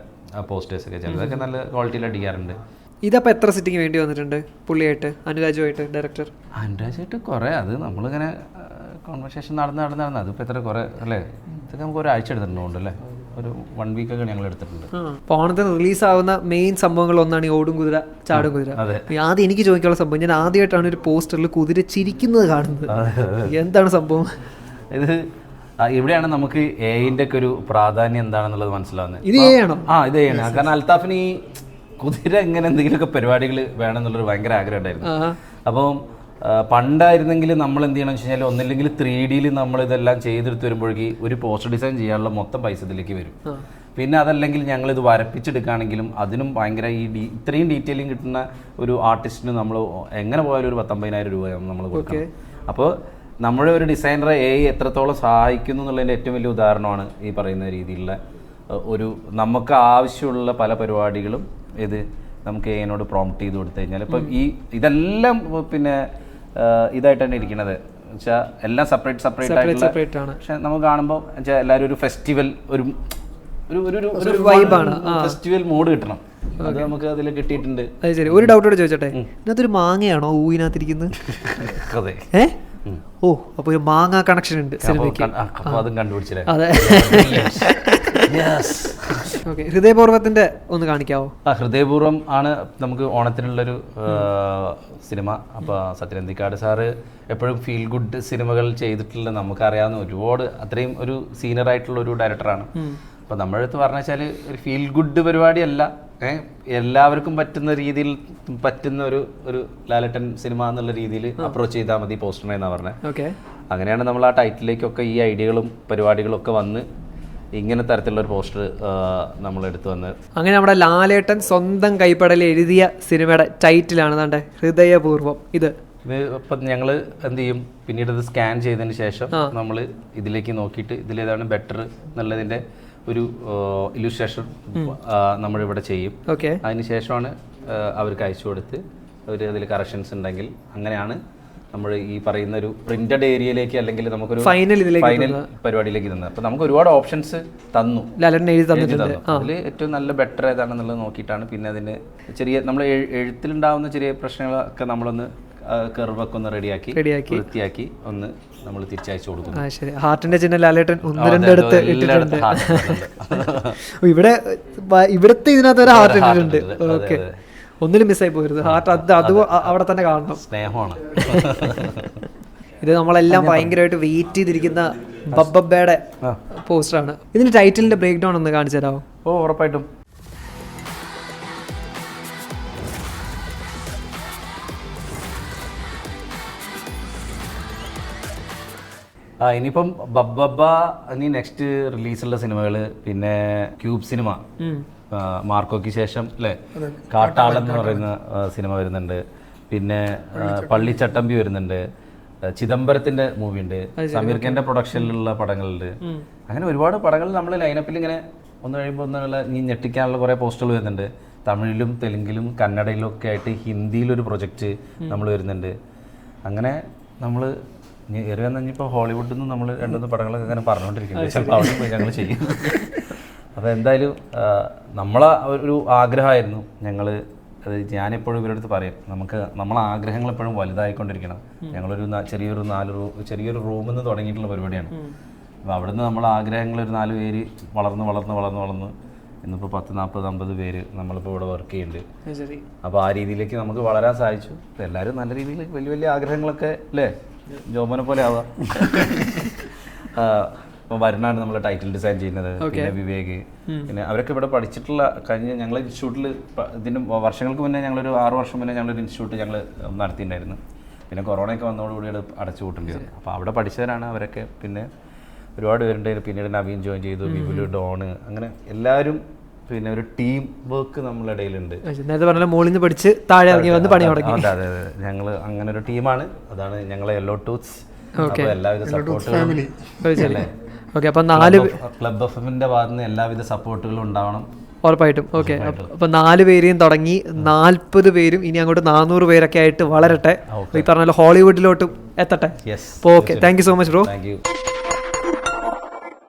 പോസ്റ്റേഴ്സ് ഒക്കെ ചിലതൊക്കെ നല്ല ക്വാളിറ്റിയിൽ അടിക്കാറുണ്ട്. ഇതപ്പോൾ എത്ര സിറ്റിംഗ് വേണ്ടി വന്നിട്ടുണ്ട് പുള്ളിയായിട്ട് അനുരാജുമായിട്ട് ഡയറക്ടർ അനുരാജായിട്ട് കുറേ. അത് നമ്മളിങ്ങനെ കോൺവെർസേഷൻ നടന്ന് നടന്ന് നടന്ന്. അതിപ്പോൾ എത്ര കുറേ അല്ലേ? ഇതൊക്കെ നമുക്ക് ഒരാഴ്ച എടുത്തിട്ടുണ്ടോ അല്ലേ ഒരു വൺ വീക്കൊക്കെ ഞങ്ങൾ എടുത്തിട്ടുണ്ട്. അപ്പോൾ ഓണത്തിന് റിലീസാവുന്ന മെയിൻ സംഭവങ്ങൾ ഒന്നാണ് ഈ ഓടും കുതിര ചാടും കുതിര. ആദ്യം എനിക്ക് ചോദിക്കാനുള്ള സംഭവം ഞാൻ ആദ്യമായിട്ടാണ് ഒരു പോസ്റ്ററിൽ കുതിര ചിരിക്കുന്നത് കാണുന്നത്. എന്താണ് സംഭവം? ഇത് ഇവിടെയാണ് നമുക്ക് എയിന്റെ ഒക്കെ ഒരു പ്രാധാന്യം എന്താണെന്നുള്ളത് മനസ്സിലാവുന്നത്. ഇത് ചെയ്യണം ആണോ ആ ഇത് ചെയ്യണം ആണ് കാരണം അൽത്താഫിന് ഈ കുതിര ഇങ്ങനെ എന്തെങ്കിലുമൊക്കെ പരിപാടികൾ വേണമെന്നുള്ളൊരു ഭയങ്കര ആഗ്രഹം ഉണ്ടായിരുന്നു. അപ്പം പണ്ടായിരുന്നെങ്കിൽ നമ്മൾ എന്ത് ചെയ്യണമെന്ന് വെച്ച് കഴിഞ്ഞാൽ ഒന്നില്ലെങ്കിൽ ത്രീ ഡിയിൽ നമ്മൾ ഇതെല്ലാം ചെയ്തെടുത്ത് വരുമ്പോഴേക്ക് ഒരു പോസ്റ്റർ ഡിസൈൻ ചെയ്യാനുള്ള മൊത്തം പൈസ ഇതിലേക്ക് വരും. പിന്നെ അതല്ലെങ്കിൽ ഞങ്ങൾ ഇത് വരപ്പിച്ചെടുക്കുകയാണെങ്കിലും അതിനും ഭയങ്കര ഈ ഡീ ഇത്രയും ഡീറ്റെയിലിംഗ് കിട്ടുന്ന ഒരു ആർട്ടിസ്റ്റിന് നമ്മൾ എങ്ങനെ പോയാലും ഒരു പത്തൊമ്പതിനായിരം രൂപയാണ് നമ്മൾ കൊടുക്കണം. അപ്പോൾ നമ്മുടെ ഒരു ഡിസൈനറെ എ എത്രത്തോളം സഹായിക്കുന്നു എന്നുള്ളതിന്റെ ഏറ്റവും വലിയ ഉദാഹരണമാണ് ഈ പറയുന്ന രീതിയിലുള്ള ഒരു നമുക്ക് ആവശ്യമുള്ള പല പരിപാടികളും ഇത് നമുക്ക് എനോട് പ്രോംപ്റ്റ് ചെയ്ത് കൊടുത്തു കഴിഞ്ഞാൽ. ഇപ്പം ഈ ഇതെല്ലാം പിന്നെ ആഹ്, ഇതായിട്ടാണ് ഇരിക്കുന്നത് വെച്ചാൽ എല്ലാം സെപ്പറേറ്റ് സെപ്പറേറ്റ് ആയിട്ടുള്ള സെപ്പറേറ്റ് ആണ്. പക്ഷെ നമുക്ക് കാണുമ്പോൾ വെച്ചാൽ എല്ലാവരും ഒരു ഫെസ്റ്റിവൽ ഒരു ഒരു ഒരു ഒരു വൈബാണ്. ഫെസ്റ്റിവൽ മൂഡ് കിട്ടണം. അത് നമുക്ക് അതിൽ കിട്ടിയിട്ടുണ്ട്. അത് ശരി. ഒരു ഡൗട്ടോടെ ചോദിച്ചോട്ടെ? ഇതിനകത്തൊരു മാങ്ങയാണോ ഊവിനകത്തിരിക്കുന്നത് *laughs* അതെ. ഓ അപ്പൊ ഒരു മാങ്ങ കണക്ഷൻ ഉണ്ട് സിനിമയ്ക്ക്. അതും കണ്ടുപിടിച്ചില്ലേ? അതെ. *laughs* *laughs* ഓക്കെ ഹൃദയപൂർവത്തിന്റെ ഒന്ന് കാണിക്കാവോ? ആ ഹൃദയപൂർവം ആണ് നമുക്ക് ഓണത്തിനുള്ളൊരു സിനിമ. അപ്പോൾ സത്യനന്ദിക്കാട് സാറ് എപ്പോഴും ഫീൽ ഗുഡ് സിനിമകൾ ചെയ്തിട്ടുള്ള നമുക്കറിയാവുന്ന ഒരുപാട് അത്രയും ഒരു സീനിയർ ആയിട്ടുള്ള ഒരു ഡയറക്ടറാണ് അപ്പോൾ നമ്മുടെ അടുത്ത് പറഞ്ഞു വെച്ചാൽ ഒരു ഫീൽ ഗുഡ് പരിപാടിയല്ല. എല്ലാവർക്കും പറ്റുന്ന രീതിയിൽ പറ്റുന്ന ഒരു ഒരു ലാലട്ടൻ സിനിമ എന്നുള്ള രീതിയിൽ അപ്രോച്ച് ചെയ്താൽ മതി പോസ്റ്ററിനെ എന്നാണ് പറഞ്ഞത് ഓക്കെ അങ്ങനെയാണ് നമ്മൾ ആ ടൈറ്റിലേക്കൊക്കെ ഈ ഐഡിയകളും പരിപാടികളും ഒക്കെ വന്ന് ഇങ്ങനെ തരത്തിലുള്ള ഒരു പോസ്റ്റർ നമ്മൾ എടുത്തു വന്ന്. അങ്ങനെ നമ്മുടെ ലാലേട്ടൻ സ്വന്തം കൈപ്പടൽ എഴുതിയ സിനിമയുടെ ടൈറ്റിലാണ് താണ്ടെ ഹൃദയപൂർവം. ഇത്. ഇത് ഇപ്പം ഞങ്ങൾ എന്ത് ചെയ്യും? പിന്നീട് ഇത് സ്കാൻ ചെയ്തതിന് ശേഷം നമ്മൾ ഇതിലേക്ക് നോക്കിയിട്ട് ഇതിലേതാണ് ബെറ്റർ എന്നുള്ളതിന്റെ ഒരു ഇല്ലുസ്ട്രേഷൻ നമ്മളിവിടെ ചെയ്യും. ഓക്കെ. അതിന് ശേഷമാണ് അവർക്ക് അയച്ചു കൊടുത്ത് അവർ അതിൽ കറക്ഷൻസ് ഉണ്ടെങ്കിൽ അങ്ങനെയാണ് നമ്മൾ ഈ പറയുന്ന ഒരു പ്രിന്റഡ് ഏരിയയിലേക്ക് അല്ലെങ്കിൽ നമുക്കൊരു ഫൈനൽ ഫൈനൽ പരിപാടിയിലേക്ക് തന്നെ അപ്പൊ നമുക്ക് ഒരുപാട് ഓപ്ഷൻസ് തന്നു. അതിൽ ഏറ്റവും നല്ല ബെറ്റർ ഏതാണെന്നുള്ളത് നോക്കിയിട്ടാണ് പിന്നെ അതിന് ചെറിയ നമ്മൾ എഴുത്തിലുണ്ടാവുന്ന ചെറിയ പ്രശ്നങ്ങളൊക്കെ നമ്മളൊന്ന് കെർവൊക്കെ ഒന്ന് റെഡിയാക്കി റെഡിയാക്കി. വൃത്തിയാക്കി ഒന്ന് നമ്മൾ തിരിച്ചയച്ചു കൊടുക്കുന്നു. ആ ശരി. ഹാർട്ടിന്റെ ചിഹ്നം ലാലേട്ടൻ ഒന്ന് രണ്ടിടത്ത് ഇട്ടിട്ടുണ്ട്. *laughs* ഇവിടെ ഇവിടുത്തെ ഇതിനകത്ത് ഒരു ഹാർട്ട് ഉണ്ട്. ഇട്ടിട്ടുണ്ട്. ഓക്കെ. ഒന്നിലും മിസ്സായി പോരുത്. ഹാർട്ട് അത് അത് അവിടെ തന്നെ കാണണം. സ്നേഹമാണ്. ഇത് നമ്മളെല്ലാം ഭയങ്കരമായിട്ട് വെയിറ്റ് ചെയ്തിരിക്കുന്ന ബബ്ബബ്ബയുടെ പോസ്റ്ററാണ്. ഇതിന്റെ ടൈറ്റിലിന്റെ ബ്രേക്ക് ഡൗൺ ഒന്ന് കാണിച്ചു തരാമോ? ഓ ഉറപ്പായിട്ടും. ആ ഇനിയിപ്പം ബബ്ബബ്ബ ഇനി നെക്സ്റ്റ് റിലീസുള്ള സിനിമകൾ പിന്നെ ക്യൂബ് സിനിമ മാർക്കോയ്ക്ക് ശേഷം അല്ലേ കാട്ടാളൻ എന്ന് പറയുന്ന സിനിമ വരുന്നുണ്ട്. പിന്നെ പള്ളിച്ചട്ടമ്പി വരുന്നുണ്ട്. ചിദംബരത്തിന്റെ മൂവി ഉണ്ട് സമീർ ഖാന്റെ പ്രൊഡക്ഷനിലുള്ള പടങ്ങളുണ്ട്. അങ്ങനെ ഒരുപാട് പടങ്ങൾ നമ്മൾ ലൈനപ്പിൽ ഇങ്ങനെ ഒന്ന് കഴിയുമ്പോൾ ഒന്നുള്ള നീ ഞെട്ടിക്കാനുള്ള കുറേ പോസ്റ്റുകൾ വരുന്നുണ്ട്. തമിഴിലും തെലുങ്കിലും കന്നഡയിലും ഒക്കെ ആയിട്ട് ഹിന്ദിയിലൊരു പ്രൊജക്റ്റ് നമ്മൾ വരുന്നുണ്ട്. അങ്ങനെ നമ്മൾ വന്ന ഇനിയിപ്പോൾ ഹോളിവുഡിൽ നിന്ന് നമ്മൾ രണ്ടുമൂന്ന് പടങ്ങളൊക്കെ അങ്ങനെ പറഞ്ഞുകൊണ്ടിരിക്കുന്നുണ്ട് ചിലപ്പോൾ അവിടെ പോയി ഞങ്ങൾ ചെയ്യും. *laughs* അപ്പോൾ എന്തായാലും നമ്മളെ ഒരു ആഗ്രഹമായിരുന്നു. ഞങ്ങൾ അത് ഞാനെപ്പോഴും ഇവരുടെ അടുത്ത് പറയും. നമുക്ക് നമ്മളെ ആഗ്രഹങ്ങൾ എപ്പോഴും വലുതായിക്കൊണ്ടിരിക്കണം. ഞങ്ങളൊരു ചെറിയൊരു നാല് റൂ ചെറിയൊരു റൂമിൽ നിന്ന് തുടങ്ങിയിട്ടുള്ള പരിപാടിയാണ്. അപ്പോൾ അവിടുന്ന് നമ്മളെ ആഗ്രഹങ്ങൾ ഒരു നാല് പേര് വളർന്ന് വളർന്ന് വളർന്ന് വളർന്ന് ഇന്നിപ്പോൾ പത്ത് നാൽപ്പത് അമ്പത് പേര് നമ്മളിപ്പോൾ ഇവിടെ വർക്ക് ചെയ്യുന്നുണ്ട്. അപ്പോൾ ആ രീതിയിലേക്ക് നമുക്ക് വളരാൻ സാധിച്ചു. എല്ലാവരും നല്ല രീതിയിൽ വലിയ വലിയ ആഗ്രഹങ്ങളൊക്കെ അല്ലേ? ജോമനെ പോലെ ആവാം. *laughs* അപ്പോൾ വരുണാണ് നമ്മൾ ടൈറ്റിൽ ഡിസൈൻ ചെയ്യുന്നത് പിന്നെ വിവേക് പിന്നെ അവരൊക്കെ ഇവിടെ പഠിച്ചിട്ടുള്ള കഴിഞ്ഞ ഞങ്ങൾ ഇൻസ്റ്റിറ്റ്യൂട്ടിൽ ഇതിന് വർഷങ്ങൾക്ക് മുന്നേ ഞങ്ങളൊരു ആറ് വർഷം മുന്നേ ഞങ്ങളൊരു ഇൻസ്റ്റിറ്റ്യൂട്ട് ഞങ്ങൾ നടത്തിയിട്ടുണ്ടായിരുന്നു. പിന്നെ കൊറോണയൊക്കെ വന്നതോടുകൂടി അത് അടച്ചു കൂട്ടേണ്ടി വന്നു. അപ്പോൾ അവിടെ പഠിച്ചവരാണ് അവരൊക്കെ. പിന്നെ ഒരുപാട് പേരുണ്ട്. പിന്നീട് നവീൻ ജോയിൻ ചെയ്തു വിപുൽ ഡോണ് അങ്ങനെ എല്ലാവരും പിന്നെ ഒരു ടീം വർക്ക് നമ്മളുടെ ഇടയിലുണ്ട്. നേരത്തെ പറഞ്ഞ മോളിൽ നിന്ന് പഠിച്ച് താഴെ ഇറങ്ങി വന്ന് പണി തുടങ്ങി. അതെ അതെ അതെ. ഞങ്ങൾ അങ്ങനെ ഒരു ടീമാണ് അതാണ് ഞങ്ങളെ യെല്ലോ ടൂത്ത്സ് അപ്പോൾ എല്ലാവിധ സപ്പോർട്ടും ഓക്കെ അപ്പം നാല് ക്ലബ് എഫ് എമ്മിന്റെ ഭാഗത്ത് നിന്ന് എല്ലാവിധ സപ്പോർട്ടുകളും ഉണ്ടാവണം. ഉറപ്പായിട്ടും. ഓക്കെ അപ്പോൾ നാല് പേരെയും തുടങ്ങി നാൽപ്പത് പേരും ഇനി അങ്ങോട്ട് നാനൂറ് പേരൊക്കെ ആയിട്ട് വളരട്ടെ. ഈ പറഞ്ഞ ഹോളിവുഡിലോട്ടും എത്തട്ടെ. അപ്പോൾ okay thank you so much bro thank you